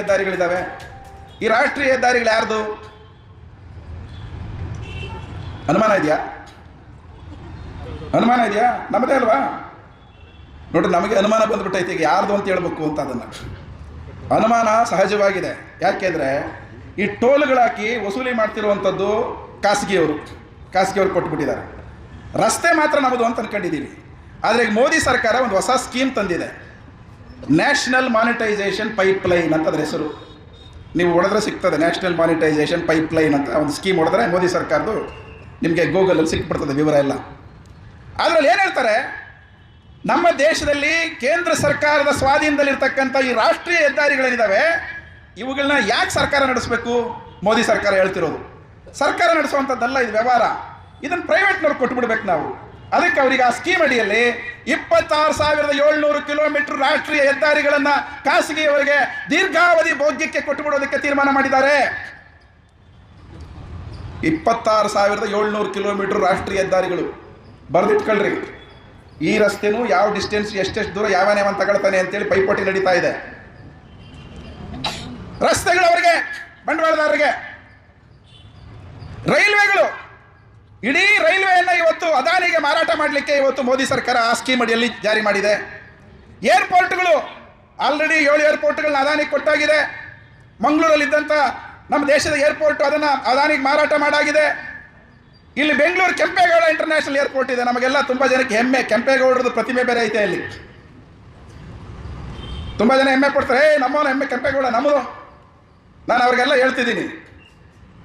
ರಾಷ್ಟ್ರೀಯ ಹೆದ್ದಾರಿಗಳಿದ್ದಾವೆ ಈ ರಾಷ್ಟ್ರೀಯ ಹೆದ್ದಾರಿಗಳು ಯಾರ್ದು? ಅನುಮಾನ ಇದೆಯಾ? ಅನುಮಾನ ಇದೆಯಾ? ನಮ್ಮದೇ ಅಲ್ವಾ? ನೋಡ್ರಿ, ನಮಗೆ ಅನುಮಾನ ಬಂದ್ಬಿಟ್ಟೈತೆ ಈಗ ಯಾರ್ದು ಅಂತ ಹೇಳ್ಬೇಕು ಅಂತ ಅದನ್ನ. ಅನುಮಾನ ಸಹಜವಾಗಿದೆ. ಯಾಕೆಂದರೆ ಈ ಟೋಲ್ಗಳಾಕಿ ವಸೂಲಿ ಮಾಡ್ತಿರುವಂಥದ್ದು ಖಾಸಗಿಯವರು. ಖಾಸಗಿಯವರು ಕೊಟ್ಬಿಟ್ಟಿದ್ದಾರೆ. ರಸ್ತೆ ಮಾತ್ರ ನಮ್ಮದು ಅಂತ ಅನ್ಕೊಂಡಿದ್ದೀವಿ. ಆದರೆ ಈಗ ಮೋದಿ ಸರ್ಕಾರ ಒಂದು ಹೊಸ ಸ್ಕೀಮ್ ತಂದಿದೆ. ನ್ಯಾಷನಲ್ ಮಾನಿಟೈಸೇಷನ್ ಪೈಪ್ ಲೈನ್ ಅಂತ ಅದ್ರ ಹೆಸರು. ನೀವು ಹೊಡೆದ್ರೆ ಸಿಗ್ತದೆ ನ್ಯಾಷನಲ್ ಮಾನಿಟೈಸೇಷನ್ ಪೈಪ್ ಲೈನ್ ಅಂತ ಒಂದು ಸ್ಕೀಮ್ ಹೊಡೆದ್ರೆ ಮೋದಿ ಸರ್ಕಾರದ್ದು ನಿಮಗೆ ಗೂಗಲಲ್ಲಿ ಸಿಕ್ಬಿಡ್ತದೆ ವಿವರ ಎಲ್ಲ. ಅದರಲ್ಲಿ ಏನು ಹೇಳ್ತಾರೆ? ನಮ್ಮ ದೇಶದಲ್ಲಿ ಕೇಂದ್ರ ಸರ್ಕಾರದ ಸ್ವಾಧೀನದಲ್ಲಿರ್ತಕ್ಕಂಥ ಈ ರಾಷ್ಟ್ರೀಯ ಹೆದ್ದಾರಿಗಳೇನಿದ್ದಾವೆ ಇವುಗಳನ್ನ ಯಾಕೆ ಸರ್ಕಾರ ನಡೆಸಬೇಕು? ಮೋದಿ ಸರ್ಕಾರ ಹೇಳ್ತಿರೋದು. ಸರ್ಕಾರ ನಡೆಸುವಂಥದ್ದಲ್ಲ ಇದು ವ್ಯವಹಾರ. ಇದನ್ನು ಪ್ರೈವೇಟ್ನವ್ರು ಕೊಟ್ಟುಬಿಡ್ಬೇಕು ನಾವು. ಅದಕ್ಕೆ ಅವರಿಗೆ ಆ ಸ್ಕೀಮ್ ಅಡಿಯಲ್ಲಿ ಇಪ್ಪತ್ತಾರು ಸಾವಿರದ ಏಳ್ನೂರು ಕಿಲೋಮೀಟರ್ ರಾಷ್ಟ್ರೀಯ ಹೆದ್ದಾರಿಗಳನ್ನು ಖಾಸಗಿಯವರಿಗೆ ದೀರ್ಘಾವಧಿ ಭೋಗ್ಯಕ್ಕೆ ಕೊಟ್ಟು ಬಿಡೋದಕ್ಕೆ ತೀರ್ಮಾನ ಮಾಡಿದ್ದಾರೆ. ಇಪ್ಪತ್ತಾರು ಸಾವಿರದ ಏಳ್ನೂರು ಕಿಲೋಮೀಟರ್ ರಾಷ್ಟ್ರೀಯ ಹೆದ್ದಾರಿಗಳು. ಬರೆದಿಟ್ಕೊಳ್ರಿ. ಈ ರಸ್ತೆನೂ ಯಾವ ಡಿಸ್ಟೆನ್ಸ್ ಎಷ್ಟೆಷ್ಟು ದೂರ ಯಾವ ನೇಮನ್ ತಗೊಳ್ತಾನೆ ಅಂತೇಳಿ ಪೈಪೋಟಿ ನಡೀತಾ ಇದೆ. ರಸ್ತೆಗಳವರಿಗೆ, ಬಂಡವಾಳದಾರರಿಗೆ, ರೈಲ್ವೆಗಳು ಇಡೀ ರೈಲ್ವೆಯನ್ನು ಇವತ್ತು ಅದಾನಿಗೆ ಮಾರಾಟ ಮಾಡಲಿಕ್ಕೆ ಇವತ್ತು ಮೋದಿ ಸರ್ಕಾರ ಆ ಸ್ಕೀಮ್ ಅಡಿಯಲ್ಲಿ ಜಾರಿ ಮಾಡಿದೆ. ಏರ್ಪೋರ್ಟ್ಗಳು ಆಲ್ರೆಡಿ ಏಳು ಏರ್ಪೋರ್ಟ್ಗಳನ್ನ ಅದಾನಿಗೆ ಕೊಟ್ಟಾಗಿದೆ. ಮಂಗಳೂರಲ್ಲಿದ್ದಂಥ ನಮ್ಮ ದೇಶದ ಏರ್ಪೋರ್ಟ್ ಅದನ್ನು ಅದಾನಿಗೆ ಮಾರಾಟ ಮಾಡಾಗಿದೆ. ಇಲ್ಲಿ ಬೆಂಗಳೂರು ಕೆಂಪೇಗೌಡ ಇಂಟರ್ನ್ಯಾಷನಲ್ ಏರ್ಪೋರ್ಟ್ ಇದೆ. ನಮಗೆಲ್ಲ ತುಂಬ ಜನಕ್ಕೆ ಹೆಮ್ಮೆ. ಕೆಂಪೇಗೌಡರದ್ದು ಪ್ರತಿಮೆ ಬೇರೆ ಐತೆ ಅಲ್ಲಿ ತುಂಬ ಜನ ಹೆಮ್ಮೆ ಪಡ್ತಾರೆ. ಏ, ನಮ್ಮವನ ಹೆಮ್ಮೆ ಕೆಂಪೇಗೌಡ, ನಮ್ಮದು. ನಾನು ಅವ್ರಿಗೆಲ್ಲ ಹೇಳ್ತಿದ್ದೀನಿ.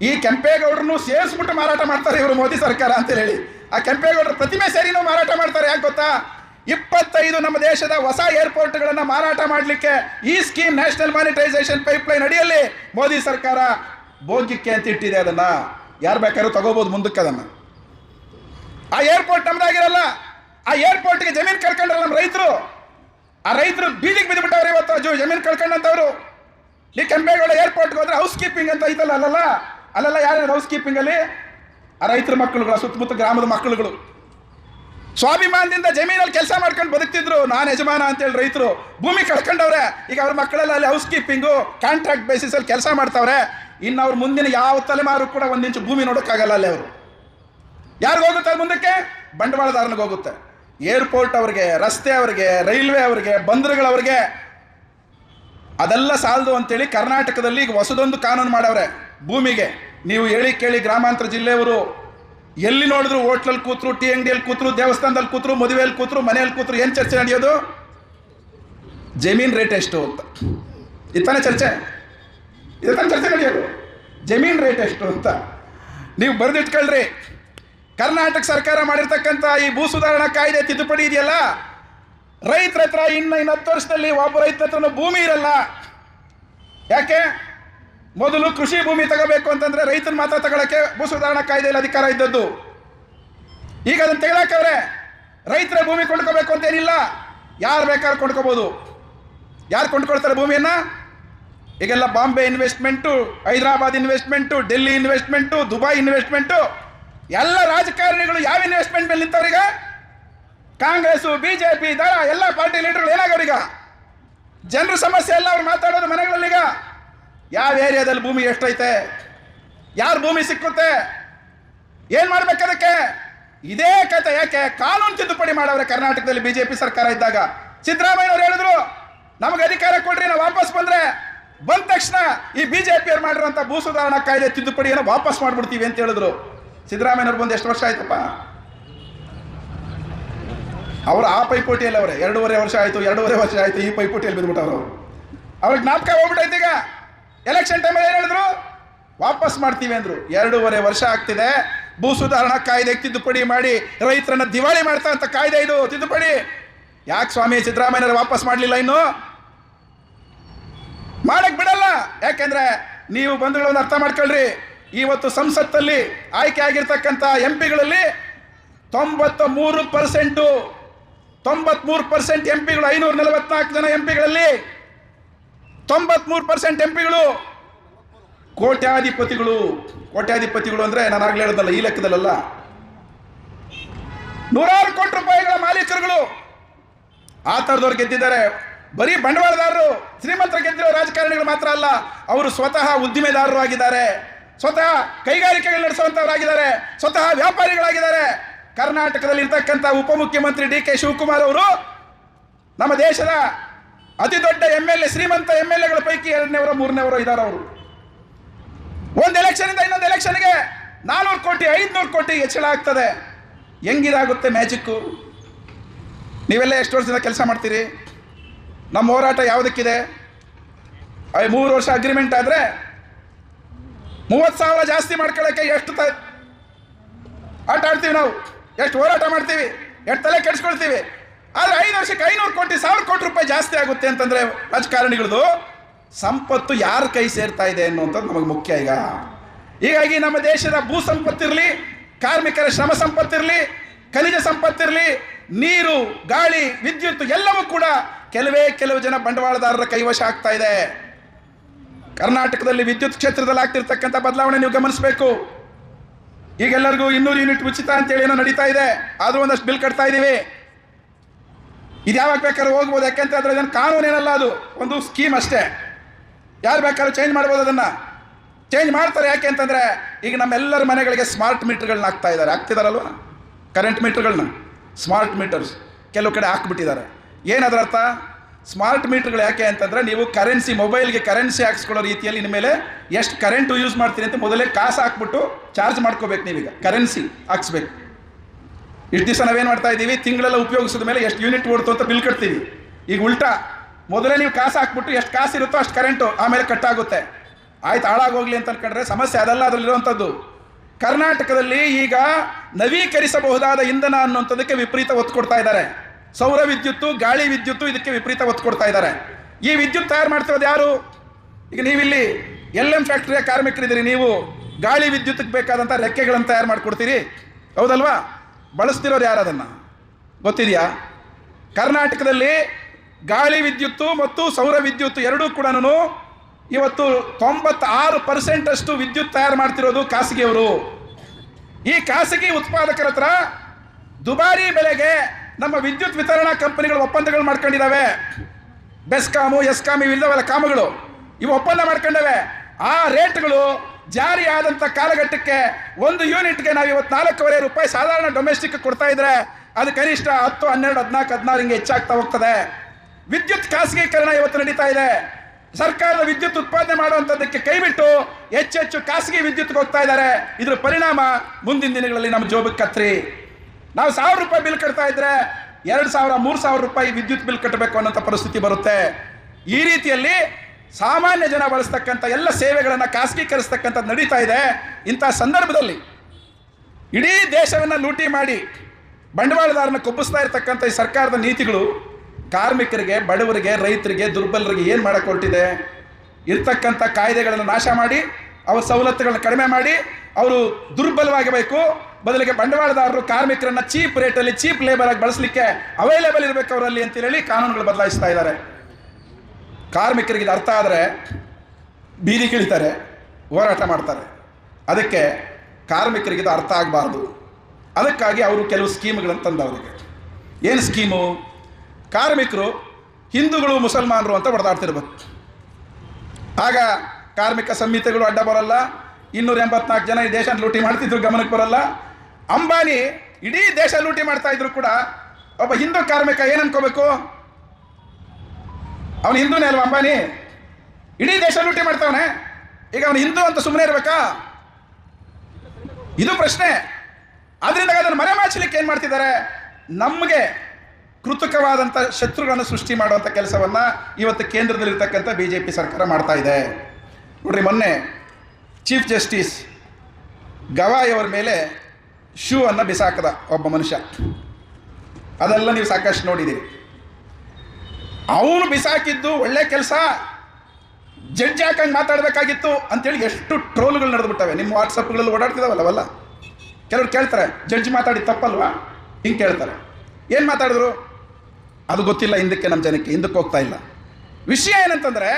ಈ ಕೆಂಪೇಗೌಡರನ್ನು ಸೇರಿಸ್ಬಿಟ್ಟು ಮಾರಾಟ ಮಾಡ್ತಾರೆ ಇವರು ಮೋದಿ ಸರ್ಕಾರ ಅಂತ ಹೇಳಿ ಆ ಕೆಂಪೇಗೌಡರ ಪ್ರತಿಮೆ ಸೇರಿನೂ ಮಾರಾಟ ಮಾಡ್ತಾರೆ, ಯಾಕೆ ಗೊತ್ತಾ? ಇಪ್ಪತ್ತೈದು ನಮ್ಮ ದೇಶದ ಹೊಸ ಏರ್ಪೋರ್ಟ್ಗಳನ್ನು ಮಾರಾಟ ಮಾಡಲಿಕ್ಕೆ ಈ ಸ್ಕೀಮ್ ನ್ಯಾಷನಲ್ ಮಾನಿಟೈಸೇಷನ್ ಪೈಪ್ಲೈನ್ ಅಡಿಯಲ್ಲಿ ಮೋದಿ ಸರ್ಕಾರ ಭೋಗ್ಯಕ್ಕೆ ಅಂತ ಇಟ್ಟಿದೆ ಅದನ್ನು. ಯಾರು ಬೇಕಾದ್ರೂ ತಗೋಬೋದು ಮುಂದಕ್ಕೆ ಅದನ್ನು. ಆ ಏರ್ಪೋರ್ಟ್ ನಮ್ದಾಗಿರಲ್ಲ, ಆ ಏರ್ಪೋರ್ಟ್ಗೆ ಜಮೀನು ಕಳ್ಕೊಂಡ್ರಲ್ಲ ನಮ್ಮ ರೈತರು. ಆ ರೈತರು ಬೀದಿಗೆ ಬಿದ್ದುಬಿಟ್ಟವ್ರೆ ಇವತ್ತು ಜಮೀನು ಕಳ್ಕೊಂಡಂತವ್ರು ಈ ಕೆಂಪೇಗೌಡ ಏರ್ಪೋರ್ಟ್ಗೆ ಹೋದ್ರೆ ಹೌಸ್ ಕೀಪಿಂಗ್ ಅಂತ ಐತಲ್ಲ ಅಲ್ಲಲ್ಲ? ಅಲ್ಲೆಲ್ಲ, ಯಾರು ಹೌಸ್ ಕೀಪಿಂಗಲ್ಲಿ ಆ ರೈತರ ಮಕ್ಕಳುಗಳು ಸುತ್ತಮುತ್ತ ಗ್ರಾಮದ ಮಕ್ಕಳುಗಳು. ಸ್ವಾಭಿಮಾನದಿಂದ ಜಮೀನಲ್ಲಿ ಕೆಲಸ ಮಾಡ್ಕೊಂಡು ಬದುಕ್ತಿದ್ರು. ನಾನು ಯಜಮಾನ ಅಂತೇಳಿ ರೈತರು. ಭೂಮಿ ಕಳ್ಕೊಂಡವ್ರೆ. ಈಗ ಅವ್ರ ಮಕ್ಕಳೆಲ್ಲ ಅಲ್ಲಿ ಹೌಸ್ ಕೀಪಿಂಗು ಕಾಂಟ್ರಾಕ್ಟ್ ಬೇಸಿಸಲ್ಲಿ ಕೆಲಸ ಮಾಡ್ತಾವ್ರೆ. ಇನ್ನು ಅವ್ರ ಮುಂದಿನ ಯಾವ ತಲೆಮಾರು ಕೂಡ ಒಂದಿಂಚು ಭೂಮಿ ನೋಡೋಕ್ಕಾಗಲ್ಲ ಅಲ್ಲಿ ಅವರು. ಯಾರಿಗೂ ಹೋಗುತ್ತೆ ಮುಂದಕ್ಕೆ? ಬಂಡವಾಳದಾರನಿಗೆ ಹೋಗುತ್ತೆ. ಏರ್ಪೋರ್ಟ್ ಅವ್ರಿಗೆ, ರಸ್ತೆ ಅವ್ರಿಗೆ, ರೈಲ್ವೆ ಅವ್ರಿಗೆ ಬಂದರುಗಳವ್ರಿಗೆ ಅದೆಲ್ಲ ಸಾಲದು ಅಂತೇಳಿ ಕರ್ನಾಟಕದಲ್ಲಿ ಈಗ ಹೊಸದೊಂದು ಕಾನೂನು ಮಾಡವ್ರೆ ಭೂಮಿಗೆ. ನೀವು ಹೇಳಿ ಕೇಳಿ ಗ್ರಾಮಾಂತರ ಜಿಲ್ಲೆಯವರು ಎಲ್ಲಿ ನೋಡಿದ್ರು ಹೋಟ್ಲಲ್ಲಿ ಕೂತ್ರು ಟಿ ಅಂಗಡಿಯಲ್ಲಿ ಕೂತ್ರು, ದೇವಸ್ಥಾನದಲ್ಲಿ ಕೂತ್ರು, ಮದುವೆಯಲ್ಲಿ ಕೂತ್ರು, ಮನೆಯಲ್ಲಿ ಕೂತ್ರು ಏನು ಚರ್ಚೆ ನಡೆಯೋದು? ಜಮೀನ್ ರೇಟ್ ಎಷ್ಟು ಅಂತ. ಇತ್ತಾನೆ ಚರ್ಚೆ? ಇದಾನೆ ಚರ್ಚೆ ನಡೆಯೋದು. ಜಮೀನ್ ರೇಟ್ ಎಷ್ಟು ಅಂತ. ನೀವು ಬರೆದಿಟ್ಕೊಳ್ರಿ ಕರ್ನಾಟಕ ಸರ್ಕಾರ ಮಾಡಿರ್ತಕ್ಕಂಥ ಈ ಭೂ ಸುಧಾರಣಾ ಕಾಯ್ದೆ ತಿದ್ದುಪಡಿ ಇದೆಯಲ್ಲ? ರೈತರ ಹತ್ರ ಇನ್ನು ಇನ್ನು ಹತ್ತು ವರ್ಷದಲ್ಲಿ ಒಬ್ಬ ರೈತರ ಹತ್ರನೂ ಭೂಮಿ ಇರಲ್ಲ. ಯಾಕೆ? ಮೊದಲು ಕೃಷಿ ಭೂಮಿ ತಗೋಬೇಕು ಅಂತಂದ್ರೆ ರೈತನ ಮಾತ್ರ ತಗೊಳಕ್ಕೆ ಭೂ ಸುಧಾರಣಾ ಕಾಯ್ದೆಯಲ್ಲಿ ಅಧಿಕಾರ ಇದ್ದದ್ದು. ಈಗ ಅದನ್ನು ತೆಗೆದಾಕವ್ರೆ ರೈತರ ಭೂಮಿ ಕೊಂಡ್ಕೋಬೇಕು ಅಂತ ಏನಿಲ್ಲ, ಯಾರು ಬೇಕಾದ್ರೂ ಕೊಂಡ್ಕೋಬೋದು. ಯಾರು ಕೊಂಡ್ಕೊಳ್ತಾರೆ ಭೂಮಿಯನ್ನ? ಈಗೆಲ್ಲ Bombay investment Hyderabad investment Delhi investment Dubai investment ಎಲ್ಲ ರಾಜಕಾರಣಿಗಳು ಯಾವ ಇನ್ವೆಸ್ಟ್ಮೆಂಟ್ ಮೇಲೆ ನಿಂತವ್ರೀಗ ಕಾಂಗ್ರೆಸ್ ಬಿಜೆಪಿ, ದಳ, ಎಲ್ಲ ಪಾರ್ಟಿ ಲೀಡರ್ಗಳು ಏನಾಗವ್ರೀಗ ಜನರ ಸಮಸ್ಯೆ ಎಲ್ಲ ಅವ್ರು ಮಾತಾಡೋದು ಮನೆಗಳಲ್ಲೀಗ. ಯಾವ ಏರಿಯಾದಲ್ಲಿ ಭೂಮಿ ಎಷ್ಟೈತೆ? ಯಾರು ಭೂಮಿ ಸಿಕ್ಕುತ್ತೆ? ಏನು ಮಾಡ್ಬೇಕು ಅದಕ್ಕೆ? ಇದೇ ಕತೆ ಯಾಕೆ ಕಾನೂನು ತಿದ್ದುಪಡಿ ಮಾಡವ್ರೆ ಕರ್ನಾಟಕದಲ್ಲಿ ಬಿಜೆಪಿ ಸರ್ಕಾರ ಇದ್ದಾಗ. ಸಿದ್ದರಾಮಯ್ಯ ಅವ್ರು ಹೇಳಿದ್ರು, ನಮಗೆ ಅಧಿಕಾರ ಕೊಡ್ರಿ, ನಾವು ವಾಪಸ್ ಬಂದ್ರೆ. ಬಂದ ತಕ್ಷಣ ಈ ಬಿಜೆಪಿ ಅವ್ರು ಮಾಡಿರೋಂಥ ಭೂ ಸುಧಾರಣಾ ಕಾಯ್ದೆ ತಿದ್ದುಪಡಿಯನ್ನು ವಾಪಸ್ ಮಾಡ್ಬಿಡ್ತೀವಿ ಅಂತ ಹೇಳಿದ್ರು. ಸಿದ್ದರಾಮಯ್ಯವ್ರು ಬಂದು ಎಷ್ಟು ವರ್ಷ ಆಯ್ತಪ್ಪ? ಅವರು ಆ ಪೈಪೋಟಿಯಲ್ಲಿ ಅವರೇ, ಎರಡೂವರೆ ವರ್ಷ ಆಯಿತು, ಎರಡೂವರೆ ವರ್ಷ ಆಯಿತು, ಈ ಪೈಪೋಟಿಯಲ್ಲಿ ಬಿದ್ದುಬಿಟ್ಟವರು ಅವರು ಅವ್ರಿಗೆ ಜ್ಞಾಪಕ ಹೋಗ್ಬಿಟ್ಟೈತೆ ಈಗ. ಎಲೆಕ್ಷನ್ ಟೈಮಲ್ಲಿ ಏನು ಹೇಳಿದ್ರು? ವಾಪಸ್ ಮಾಡ್ತೀವಿ ಅಂದರು. ಎರಡೂವರೆ ವರ್ಷ ಆಗ್ತಿದೆ. ಭೂ ಸುಧಾರಣಾ ಕಾಯ್ದೆ ತಿದ್ದುಪಡಿ ಮಾಡಿ ರೈತರನ್ನ ದಿವಾಳಿ ಮಾಡ್ತಾ ಅಂತ ಕಾಯ್ದೆ ಇದು. ತಿದ್ದುಪಡಿ. ಯಾಕೆ ಸ್ವಾಮಿ ಸಿದ್ದರಾಮಯ್ಯನವರು ವಾಪಸ್ ಮಾಡಲಿಲ್ಲ ಇನ್ನು? ಮಾಡಕ್ ಬಿಡಲ್ಲ. ಯಾಕೆಂದ್ರೆ ನೀವು ಬಂಧುಗಳನ್ನು ಅರ್ಥ ಮಾಡ್ಕೊಳ್ರಿ. ಇವತ್ತು ಸಂಸತ್ತಲ್ಲಿ ಆಯ್ಕೆ ಆಗಿರ್ತಕ್ಕಂಥ ಎಂ ಪಿಗಳಲ್ಲಿ ತೊಂಬತ್ತ ಮೂರು ಪರ್ಸೆಂಟು ತೊಂಬತ್ಮೂರು ಪರ್ಸೆಂಟ್ ಎಂ ಪಿಗಳು ಐನೂರ ನಲವತ್ನಾಲ್ಕು ಜನ ಎಂ ಪಿಗಳಲ್ಲಿ ತೊಂಬತ್ಮೂರು ಪರ್ಸೆಂಟ್ ಎಂ ಪಿಗಳು ಕೋಟ್ಯಾಧಿಪತಿಗಳು ಕೋಟ್ಯಾಧಿಪತಿಗಳು ಅಂದರೆ ನಾನು ಆಗ್ಲೇ ಹೇಳ್ದಲ್ಲ, ಈ ಲೆಕ್ಕದಲ್ಲ ನೂರಾರು ಕೋಟಿ ರೂಪಾಯಿಗಳ ಮಾಲೀಕರುಗಳು. ಆ ಥರದವ್ರು ಗೆದ್ದಿದ್ದಾರೆ. ಬರೀ ಬಂಡವಾಳದಾರರು, ಶ್ರೀಮಂತರ ಗೆದ್ದಿರೋ ರಾಜಕಾರಣಿಗಳು ಮಾತ್ರ ಅಲ್ಲ, ಅವರು ಸ್ವತಃ ಉದ್ದಿಮೆದಾರರು ಆಗಿದ್ದಾರೆ. ಸ್ವತಃ ಕೈಗಾರಿಕೆಗಳು ನಡೆಸುವಂತವರಾಗಿದ್ದಾರೆ. ಸ್ವತಃ ವ್ಯಾಪಾರಿಗಳಾಗಿದ್ದಾರೆ. ಕರ್ನಾಟಕದಲ್ಲಿ ಇರ್ತಕ್ಕಂಥ ಉಪಮುಖ್ಯಮಂತ್ರಿ ಡಿ ಕೆ ಶಿವಕುಮಾರ್ ಅವರು ನಮ್ಮ ದೇಶದ ಅತಿ ದೊಡ್ಡ ಎಂ ಎಲ್ ಎ ಶ್ರೀಮಂತ ಎಂ ಎಲ್ ಎಗಳ ಪೈಕಿ ಎರಡನೇವರ, ಮೂರನೇವರ ಇದ್ದಾರೆ ಅವರು. ಒಂದು ಎಲೆಕ್ಷನ್ ಇಂದ ಇನ್ನೊಂದು ಎಲೆಕ್ಷನ್ಗೆ ನಾನೂರು ಕೋಟಿ, ಐದುನೂರು ಕೋಟಿ ಹೆಚ್ಚಳ ಆಗ್ತದೆ. ಹೆಂಗಿದಾಗುತ್ತೆ ಮ್ಯಾಜಿಕ್ಕು ನೀವೆಲ್ಲ ಎಷ್ಟು ವರ್ಷದಿಂದ ಕೆಲಸ ಮಾಡ್ತೀರಿ? ನಮ್ಮ ಹೋರಾಟ ಯಾವುದಕ್ಕಿದೆ? ಮೂರು ವರ್ಷ ಅಗ್ರಿಮೆಂಟ್ ಆದರೆ ಮೂವತ್ತು ಸಾವಿರ ಜಾಸ್ತಿ ಮಾಡ್ಕೊಳ್ಳೋಕೆ ಎಷ್ಟು ತ, ಆಟ ಆಡ್ತೀವಿ ನಾವು. ಎಷ್ಟು ಹೋರಾಟ ಮಾಡ್ತೀವಿ? ಎಷ್ಟು ತಲೆ ಕೆಡಿಸ್ಕೊಳ್ತೀವಿ? ಆದರೆ ಐದು ವರ್ಷಕ್ಕೆ ಐನೂರು ಕೋಟಿ, ಸಾವಿರ ಕೋಟಿ ರೂಪಾಯಿ ಜಾಸ್ತಿ ಆಗುತ್ತೆ ಅಂತಂದರೆ ರಾಜಕಾರಣಿಗಳದು ಸಂಪತ್ತು ಯಾರ ಕೈ ಸೇರ್ತಾ ಇದೆ ಅನ್ನುವಂಥದ್ದು ನಮಗೆ ಮುಖ್ಯ ಈಗ. ಹೀಗಾಗಿ ನಮ್ಮ ದೇಶದ ಭೂ ಸಂಪತ್ತಿರಲಿ ಕಾರ್ಮಿಕರ ಶ್ರಮ ಸಂಪತ್ತಿರಲಿ ಖನಿಜ ಸಂಪತ್ತಿರಲಿ ನೀರು, ಗಾಳಿ, ವಿದ್ಯುತ್ ಎಲ್ಲವೂ ಕೂಡ ಕೆಲವೇ ಕೆಲವು ಜನ ಬಂಡವಾಳದಾರರ ಕೈವಶ ಆಗ್ತಾ ಇದೆ. ಕರ್ನಾಟಕದಲ್ಲಿ ವಿದ್ಯುತ್ ಕ್ಷೇತ್ರದಲ್ಲಿ ಆಗ್ತಿರ್ತಕ್ಕಂಥ ಬದಲಾವಣೆ ನೀವು ಗಮನಿಸಬೇಕು. ಈಗೆಲ್ಲರಿಗೂ ಇನ್ನೂರು ಯೂನಿಟ್ ಉಚಿತ ಅಂತೇಳಿ ಏನೋ ನಡೀತಾ ಇದೆ. ಆದರೂ ಒಂದಷ್ಟು ಬಿಲ್ ಕಟ್ತಾ ಇದ್ದೀವಿ. ಇದು ಯಾವಾಗ ಬೇಕಾದ್ರೂ ಹೋಗ್ಬೋದು ಯಾಕೆಂತ ಹೇಳಿದ್ರೆ ಇದನ್ನು ಕಾನೂನೇನಲ್ಲ ಅದು. ಒಂದು ಸ್ಕೀಮ್ ಅಷ್ಟೇ. ಯಾರು ಬೇಕಾದ್ರೂ ಚೇಂಜ್ ಮಾಡ್ಬೋದು ಅದನ್ನು. ಚೇಂಜ್ ಮಾಡ್ತಾರೆ ಯಾಕೆ ಅಂತಂದರೆ, ಈಗ ನಮ್ಮೆಲ್ಲರ ಮನೆಗಳಿಗೆ ಸ್ಮಾರ್ಟ್ ಮೀಟರ್ಗಳನ್ನ ಹಾಕ್ತಾ ಇದ್ದಾರೆ. ಹಾಕ್ತಿದಾರಲ್ವ? ಕರೆಂಟ್ ಮೀಟರ್ಗಳನ್ನ ಸ್ಮಾರ್ಟ್ ಮೀಟರ್ಸ್ ಕೆಲವು ಕಡೆ ಹಾಕ್ಬಿಟ್ಟಿದ್ದಾರೆ. ಏನದರ ಅರ್ಥ? ಸ್ಮಾರ್ಟ್ ಮೀಟರ್ಗಳು ಯಾಕೆ ಅಂತಂದರೆ, ನೀವು ಕರೆನ್ಸಿ ಮೊಬೈಲ್ಗೆ ಕರೆನ್ಸಿ ಹಾಕ್ಸ್ಕೊಳ್ಳೋ ರೀತಿಯಲ್ಲಿ ಇನ್ಮೇಲೆ ಎಷ್ಟು ಕರೆಂಟು ಯೂಸ್ ಮಾಡ್ತೀನಿ ಅಂತ ಮೊದಲೇ ಕಾಸು ಹಾಕ್ಬಿಟ್ಟು ಚಾರ್ಜ್ ಮಾಡ್ಕೋಬೇಕು ನೀವೀಗ. ಕರೆನ್ಸಿ ಹಾಕ್ಸ್ಬೇಕು. ಇಷ್ಟು ದಿವಸ ನಾವೇನು ಮಾಡ್ತಾ ಇದ್ದೀವಿ? ತಿಂಗಳೆಲ್ಲ ಉಪಯೋಗಿಸಿದ ಮೇಲೆ ಎಷ್ಟು ಯೂನಿಟ್ ಓಡ್ತು ಅಂತ ಬಿಲ್ ಕಟ್ತೀವಿ. ಈಗ ಉಲ್ಟಾ, ಮೊದಲೇ ನೀವು ಕಾಸು ಹಾಕ್ಬಿಟ್ಟು ಎಷ್ಟು ಕಾಸು ಇರುತ್ತೋ ಅಷ್ಟು ಕರೆಂಟು ಆಮೇಲೆ ಕಟ್ಟಾಗುತ್ತೆ. ಆಯ್ತು, ಹಾಳಾಗೋಗ್ಲಿ ಅಂತ ಅನ್ಕೊಂಡ್ರೆ ಸಮಸ್ಯೆ ಅದಲ್ಲ, ಅದರಲ್ಲಿರುವಂಥದ್ದು. ಕರ್ನಾಟಕದಲ್ಲಿ ಈಗ ನವೀಕರಿಸಬಹುದಾದ ಇಂಧನ ಅನ್ನುವಂಥದ್ದಕ್ಕೆ ವಿಪರೀತ ಒತ್ತು ಕೊಡ್ತಾ ಇದ್ದಾರೆ. ಸೌರ ವಿದ್ಯುತ್ತು, ಗಾಳಿ ವಿದ್ಯುತ್ತು ಇದಕ್ಕೆ ವಿಪರೀತ ಒತ್ತು ಕೊಡ್ತಾ ಇದ್ದಾರೆ. ಈ ವಿದ್ಯುತ್ ತಯಾರು ಮಾಡ್ತಿರೋದು ಯಾರು? ಈಗ ನೀವಿಲ್ಲಿ ಎಲ್ ಎಂ ಫ್ಯಾಕ್ಟ್ರಿಯ ಕಾರ್ಮಿಕರಿದ್ದೀರಿ ನೀವು. ಗಾಳಿ ವಿದ್ಯುತ್ಗೆ ಬೇಕಾದಂಥ ರೆಕ್ಕೆಗಳನ್ನು ತಯಾರು ಮಾಡಿಕೊಡ್ತೀರಿ. ಹೌದಲ್ವಾ? ಬಳಸ್ತಿರೋರು ಯಾರು ಅದನ್ನು? ಗೊತ್ತಿದೆಯಾ? ಕರ್ನಾಟಕದಲ್ಲಿ ಗಾಳಿ ವಿದ್ಯುತ್ತು ಮತ್ತು ಸೌರ ವಿದ್ಯುತ್ ಎರಡೂ ಕೂಡ ಇವತ್ತು ತೊಂಬತ್ತಾರು ಪರ್ಸೆಂಟ್ ಅಷ್ಟು ವಿದ್ಯುತ್ ತಯಾರು ಮಾಡ್ತಿರೋದು ಖಾಸಗಿಯವರು. ಈ ಖಾಸಗಿ ಉತ್ಪಾದಕರ ಹತ್ರ ದುಬಾರಿ ಬೆಲೆಗೆ ನಮ್ಮ ವಿದ್ಯುತ್ ವಿತರಣಾ ಕಂಪನಿಗಳು ಒಪ್ಪಂದಗಳು ಮಾಡ್ಕೊಂಡಿದ್ದಾವೆ ಬೆಸ್ಕಾಮು, ಎಸ್ಕಾಮ್ ಇವಿಲ್ಲವಲ್ಲ ಕಾಮಗಳು. ಇವು ಒಪ್ಪಂದ ಮಾಡ್ಕೊಂಡವೆ. ಆ ರೇಟ್ಗಳು ಜಾರಿ ಆದಂಥ ಕಾಲಘಟ್ಟಕ್ಕೆ ಒಂದು ಯೂನಿಟ್ಗೆ ನಾವು ಇವತ್ತು ನಾಲ್ಕೂವರೆ ರೂಪಾಯಿ ಸಾಧಾರಣ ಡೊಮೆಸ್ಟಿಕ್ ಕೊಡ್ತಾ ಇದ್ರೆ ಅದು ಕನಿಷ್ಠ ಹತ್ತು, ಹನ್ನೆರಡು, ಹದಿನಾಲ್ಕು, ಹದಿನಾರು ಹಿಂಗೆ ಹೆಚ್ಚಾಗ್ತಾ ಹೋಗ್ತದೆ. ವಿದ್ಯುತ್ ಖಾಸಗೀಕರಣ ಇವತ್ತು ನಡೀತಾ ಇದೆ. ಸರ್ಕಾರದ ವಿದ್ಯುತ್ ಉತ್ಪಾದನೆ ಮಾಡುವಂಥದ್ದಕ್ಕೆ ಕೈಬಿಟ್ಟು ಹೆಚ್ಚೆಚ್ಚು ಖಾಸಗಿ ವಿದ್ಯುತ್ಗೆ ಹೋಗ್ತಾ ಇದ್ದಾರೆ. ಇದರ ಪರಿಣಾಮ ಮುಂದಿನ ದಿನಗಳಲ್ಲಿ ನಮ್ಮ ಜೋಬಕ್ಕೆ ಕತ್ರಿ. ನಾವು ಸಾವಿರ ರೂಪಾಯಿ ಬಿಲ್ ಕಟ್ತಾ ಇದ್ರೆ ಎರಡು ಸಾವಿರ, ಮೂರು ಸಾವಿರ ರೂಪಾಯಿ ವಿದ್ಯುತ್ ಬಿಲ್ ಕಟ್ಟಬೇಕು ಅನ್ನೋಂಥ ಪರಿಸ್ಥಿತಿ ಬರುತ್ತೆ. ಈ ರೀತಿಯಲ್ಲಿ ಸಾಮಾನ್ಯ ಜನ ಬಳಸ್ತಕ್ಕಂಥ ಎಲ್ಲ ಸೇವೆಗಳನ್ನು ಖಾಸಗೀಕರಿಸ್ತಕ್ಕಂಥದ್ದು ನಡೀತಾ ಇದೆ. ಇಂಥ ಸಂದರ್ಭದಲ್ಲಿ ಇಡೀ ದೇಶವನ್ನು ಲೂಟಿ ಮಾಡಿ ಬಂಡವಾಳದಾರನ ಕೊಬ್ಬಿಸ್ತಾ ಇರತಕ್ಕಂಥ ಈ ಸರ್ಕಾರದ ನೀತಿಗಳು ಕಾರ್ಮಿಕರಿಗೆ, ಬಡವರಿಗೆ, ರೈತರಿಗೆ, ದುರ್ಬಲರಿಗೆ ಏನು ಮಾಡಿಕೊಟ್ಟಿದೆ? ಇರ್ತಕ್ಕಂಥ ಕಾಯ್ದೆಗಳನ್ನು ನಾಶ ಮಾಡಿ, ಅವ್ರ ಸವಲತ್ತುಗಳನ್ನ ಕಡಿಮೆ ಮಾಡಿ, ಅವರು ದುರ್ಬಲವಾಗಬೇಕು ಬದಲಿಗೆ ಬಂಡವಾಳದಾರರು ಕಾರ್ಮಿಕರನ್ನ ಚೀಪ್ ರೇಟಲ್ಲಿ, ಚೀಪ್ ಲೇಬರ್ ಆಗಿ ಬಳಸಲಿಕ್ಕೆ ಅವೈಲೇಬಲ್ ಇರಬೇಕು ಅವರಲ್ಲಿ ಅಂತ ಹೇಳಿ ಕಾನೂನುಗಳು ಬದಲಾಯಿಸ್ತಾ ಇದ್ದಾರೆ. ಕಾರ್ಮಿಕರಿಗೆ ಅರ್ಥ ಆದರೆ ಬೀದಿ ಕಿಳಿತಾರೆ, ಹೋರಾಟ ಮಾಡ್ತಾರೆ. ಅದಕ್ಕೆ ಕಾರ್ಮಿಕರಿಗೆ ಇದು ಅರ್ಥ ಆಗಬಾರ್ದು. ಅದಕ್ಕಾಗಿ ಅವರು ಕೆಲವು ಸ್ಕೀಮ್ಗಳನ್ನು ತಂದವರಿಗೆ ಏನು ಸ್ಕೀಮು? ಕಾರ್ಮಿಕರು ಹಿಂದೂಗಳು ಮುಸಲ್ಮಾನರು ಅಂತ ಹೊಡೆದಾಡ್ತಿರ್ಬೇಕು ಆಗ ಕಾರ್ಮಿಕ ಸಂಹಿತೆಗಳು ಅಡ್ಡ ಬರಲ್ಲ, ಇನ್ನೂರ ಎಂಬತ್ನಾಲ್ಕು ಜನ ಈ ದೇಶ ಲೂಟಿ ಮಾಡ್ತಿದ್ರು, ಗಮನಕ್ಕೆ ಬರಲ್ಲ. ಅಂಬಾನಿ ಇಡೀ ದೇಶ ಲೂಟಿ ಮಾಡ್ತಾ ಇದ್ರು ಕೂಡ ಒಬ್ಬ ಹಿಂದೂ ಕಾರ್ಮಿಕ ಏನು ಅನ್ಕೋಬೇಕು? ಅವನು ಹಿಂದೂನೇ ಅಲ್ವಾ ಅಂಬಾನಿ? ಇಡೀ ದೇಶ ಲೂಟಿ ಮಾಡ್ತಾವನೆ. ಈಗ ಅವನು ಹಿಂದೂ ಅಂತ ಸುಮ್ಮನೆ ಇರಬೇಕಾ? ಇದು ಪ್ರಶ್ನೆ. ಆದ್ರಿಂದ ಅದನ್ನು ಮರೆಮಾಚಲಿಕ್ಕೆ ಏನು ಮಾಡ್ತಿದ್ದಾರೆ? ನಮಗೆ ಕೃತಕವಾದಂಥ ಶತ್ರುಗಳನ್ನು ಸೃಷ್ಟಿ ಮಾಡುವಂಥ ಕೆಲಸವನ್ನು ಇವತ್ತು ಕೇಂದ್ರದಲ್ಲಿರ್ತಕ್ಕಂಥ ಬಿ ಜೆ ಪಿ ಸರ್ಕಾರ ಮಾಡ್ತಾ ಇದೆ. ನೋಡ್ರಿ ಮೊನ್ನೆ ಚೀಫ್ ಜಸ್ಟಿಸ್ ಗವಾಯ್ ಅವರ ಮೇಲೆ ಶೂ ಅನ್ನು ಬಿಸಾಕದ ಒಬ್ಬ ಮನುಷ್ಯ. ಅದೆಲ್ಲ ನೀವು ಸಾಕಷ್ಟು ನೋಡಿದ್ದೀರಿ. ಅವನು ಬಿಸಾಕಿದ್ದು ಒಳ್ಳೆ ಕೆಲಸ. ಜಡ್ಜ್ ಯಾಕಂಗೆ ಮಾತಾಡಬೇಕಾಗಿತ್ತು ಅಂತೇಳಿ ಎಷ್ಟು ಟ್ರೋಲ್ಗಳು ನಡೆದ್ಬಿಟ್ಟವೆ. ನಿಮ್ಮ ವಾಟ್ಸಪ್ಗಳಲ್ಲಿ ಓಡಾಡ್ತಿದ್ದಾವಲ್ಲವಲ್ಲ ಕೆಲವ್ರು ಕೇಳ್ತಾರೆ, ಜಡ್ಜ್ ಮಾತಾಡಿ ತಪ್ಪಲ್ವಾ? ಹಿಂಗೆ ಕೇಳ್ತಾರೆ. ಏನು ಮಾತಾಡಿದ್ರು? ಅದು ಗೊತ್ತಿಲ್ಲ, ಹಿಂದಕ್ಕೆ ನಮ್ಮ ಜನಕ್ಕೆ, ಹಿಂದಕ್ಕೆ ಹೋಗ್ತಾ ಇಲ್ಲ. ವಿಷಯ ಏನಂತಂದರೆ,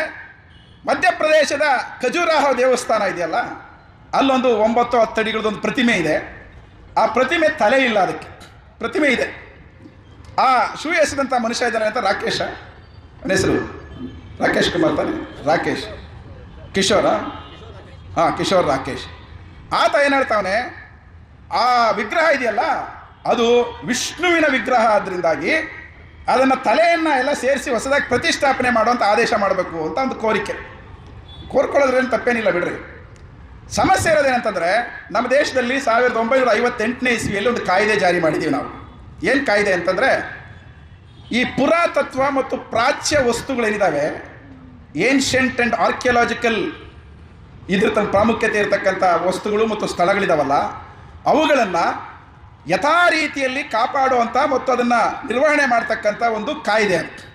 ಮಧ್ಯಪ್ರದೇಶದ ಖಜುರಾಹೋ ದೇವಸ್ಥಾನ ಇದೆಯಲ್ಲ, ಅಲ್ಲೊಂದು ಒಂಬತ್ತು ಹತ್ತು ಅಡಿಗಳದೊಂದು ಪ್ರತಿಮೆ ಇದೆ. ಆ ಪ್ರತಿಮೆ ತಲೆ ಇಲ್ಲ ಅದಕ್ಕೆ. ಪ್ರತಿಮೆ ಇದೆ. ಆ ಶೂ ಎಸೆದಂಥ ಮನುಷ್ಯ ಇದ್ದಾನೆ ಅಂತ ರಾಕೇಶ ಅವನ ಹೆಸರು ರಾಕೇಶ್ ಕುಮಾರ್ ತಾನೆ ರಾಕೇಶ್. ಕಿಶೋರ? ಹಾಂ, ಕಿಶೋರ್ ರಾಕೇಶ್. ಆತ ಏನು ಹೇಳ್ತಾವನೆ? ಆ ವಿಗ್ರಹ ಇದೆಯಲ್ಲ, ಅದು ವಿಷ್ಣುವಿನ ವಿಗ್ರಹ ಆದ್ರಿಂದಾಗಿ ಅದನ್ನು ತಲೆಯನ್ನು ಎಲ್ಲ ಸೇರಿಸಿ ಹೊಸದಾಗಿ ಪ್ರತಿಷ್ಠಾಪನೆ ಮಾಡುವಂಥ ಆದೇಶ ಮಾಡಬೇಕು ಅಂತ ಒಂದು ಕೋರಿಕೆ. ಕೋರ್ಕೊಳ್ಳೋದ್ರೇನು ತಪ್ಪೇನಿಲ್ಲ ಬಿಡ್ರಿ. ಸಮಸ್ಯೆ ಇರೋದೇನಂತಂದರೆ ನಮ್ಮ ದೇಶದಲ್ಲಿ ಸಾವಿರದ ಒಂಬೈನೂರ ಐವತ್ತೆಂಟನೇ ಇಸ್ವಿಯಲ್ಲಿ ಒಂದು ಕಾಯ್ದೆ ಜಾರಿ ಮಾಡಿದ್ದೀವಿ ನಾವು. ಏನು ಕಾಯ್ದೆ ಅಂತಂದರೆ ಈ ಪುರಾತತ್ವ ಮತ್ತು ಪ್ರಾಚ್ಯ ವಸ್ತುಗಳೇನಿದ್ದಾವೆ ಏನ್ಷಿಯಂಟ್ ಆ್ಯಂಡ್ ಆರ್ಕಿಯಾಲಜಿಕಲ್ ಇದ್ರ ತನ್ನ ಪ್ರಾಮುಖ್ಯತೆ ಇರತಕ್ಕಂಥ ವಸ್ತುಗಳು ಮತ್ತು ಸ್ಥಳಗಳಿದಾವಲ್ಲ, ಅವುಗಳನ್ನು ಯಥಾ ರೀತಿಯಲ್ಲಿ ಕಾಪಾಡುವಂಥ ಮತ್ತು ಅದನ್ನು ನಿರ್ವಹಣೆ ಮಾಡ್ತಕ್ಕಂಥ ಒಂದು ಕಾಯ್ದೆ ಅದು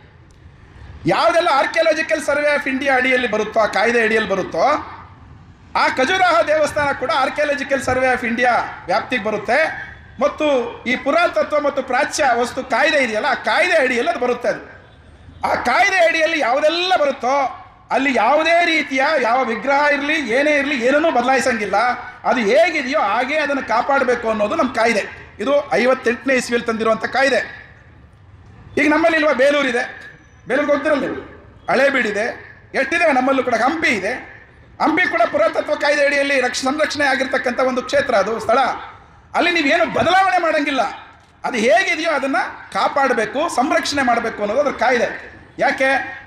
ಯಾವುದೆಲ್ಲ ಆರ್ಕಿಯಾಲಜಿಕಲ್ ಸರ್ವೆ ಆಫ್ ಇಂಡಿಯಾ ಅಡಿಯಲ್ಲಿ ಬರುತ್ತೋ, ಆ ಕಾಯ್ದೆ ಅಡಿಯಲ್ಲಿ ಬರುತ್ತೋ, ಆ ಖಜುರಾಹ ದೇವಸ್ಥಾನ ಕೂಡ ಆರ್ಕಿಯಾಲಜಿಕಲ್ ಸರ್ವೆ ಆಫ್ ಇಂಡಿಯಾ ವ್ಯಾಪ್ತಿಗೆ ಬರುತ್ತೆ. ಮತ್ತು ಈ ಪುರಾತತ್ವ ಮತ್ತು ಪ್ರಾಚ್ಯ ವಸ್ತು ಕಾಯ್ದೆ ಇದೆಯಲ್ಲ, ಆ ಕಾಯ್ದೆ ಅಡಿಯಲ್ಲಿ ಅದು ಬರುತ್ತೆ ಅದು. ಆ ಕಾಯ್ದೆ ಅಡಿಯಲ್ಲಿ ಯಾವುದೆಲ್ಲ ಬರುತ್ತೋ ಅಲ್ಲಿ ಯಾವುದೇ ರೀತಿಯ ಯಾವ ವಿಗ್ರಹ ಇರಲಿ, ಏನೇ ಇರಲಿ, ಏನನ್ನೂ ಬದಲಾಯಿಸಂಗಿಲ್ಲ. ಅದು ಹೇಗಿದೆಯೋ ಹಾಗೇ ಅದನ್ನು ಕಾಪಾಡಬೇಕು ಅನ್ನೋದು ನಮ್ಮ ಕಾಯ್ದೆ. ಇದು ಐವತ್ತೆಂಟನೇ ಇಸ್ವಿಯಲ್ಲಿ ತಂದಿರುವಂಥ ಕಾಯ್ದೆ. ಈಗ ನಮ್ಮಲ್ಲಿ ಇಲ್ವಾ? ಬೇಲೂರಿದೆ ಬೇಲೂರು ಗೊತ್ತಿರಲ್ಲ ಹಳೇಬೀಡಿದೆ ಎಷ್ಟಿದೆ? ನಮ್ಮಲ್ಲೂ ಕೂಡ ಹಂಪಿ ಇದೆ. ಹಂಪಿ ಕೂಡ ಪುರಾತತ್ವ ಕಾಯ್ದೆ ಅಡಿಯಲ್ಲಿ ರಕ್ಷ ಸಂರಕ್ಷಣೆ ಆಗಿರ್ತಕ್ಕಂಥ ಒಂದು ಕ್ಷೇತ್ರ ಅದು, ಸ್ಥಳ. ಅಲ್ಲಿ ನೀವೇನು ಬದಲಾವಣೆ ಮಾಡಂಗಿಲ್ಲ. ಅದು ಹೇಗಿದೆಯೋ ಅದನ್ನು ಕಾಪಾಡಬೇಕು, ಸಂರಕ್ಷಣೆ ಮಾಡಬೇಕು ಅನ್ನೋದು ಅದ್ರ ಕಾಯ್ದೆ. ಯಾಕೆ?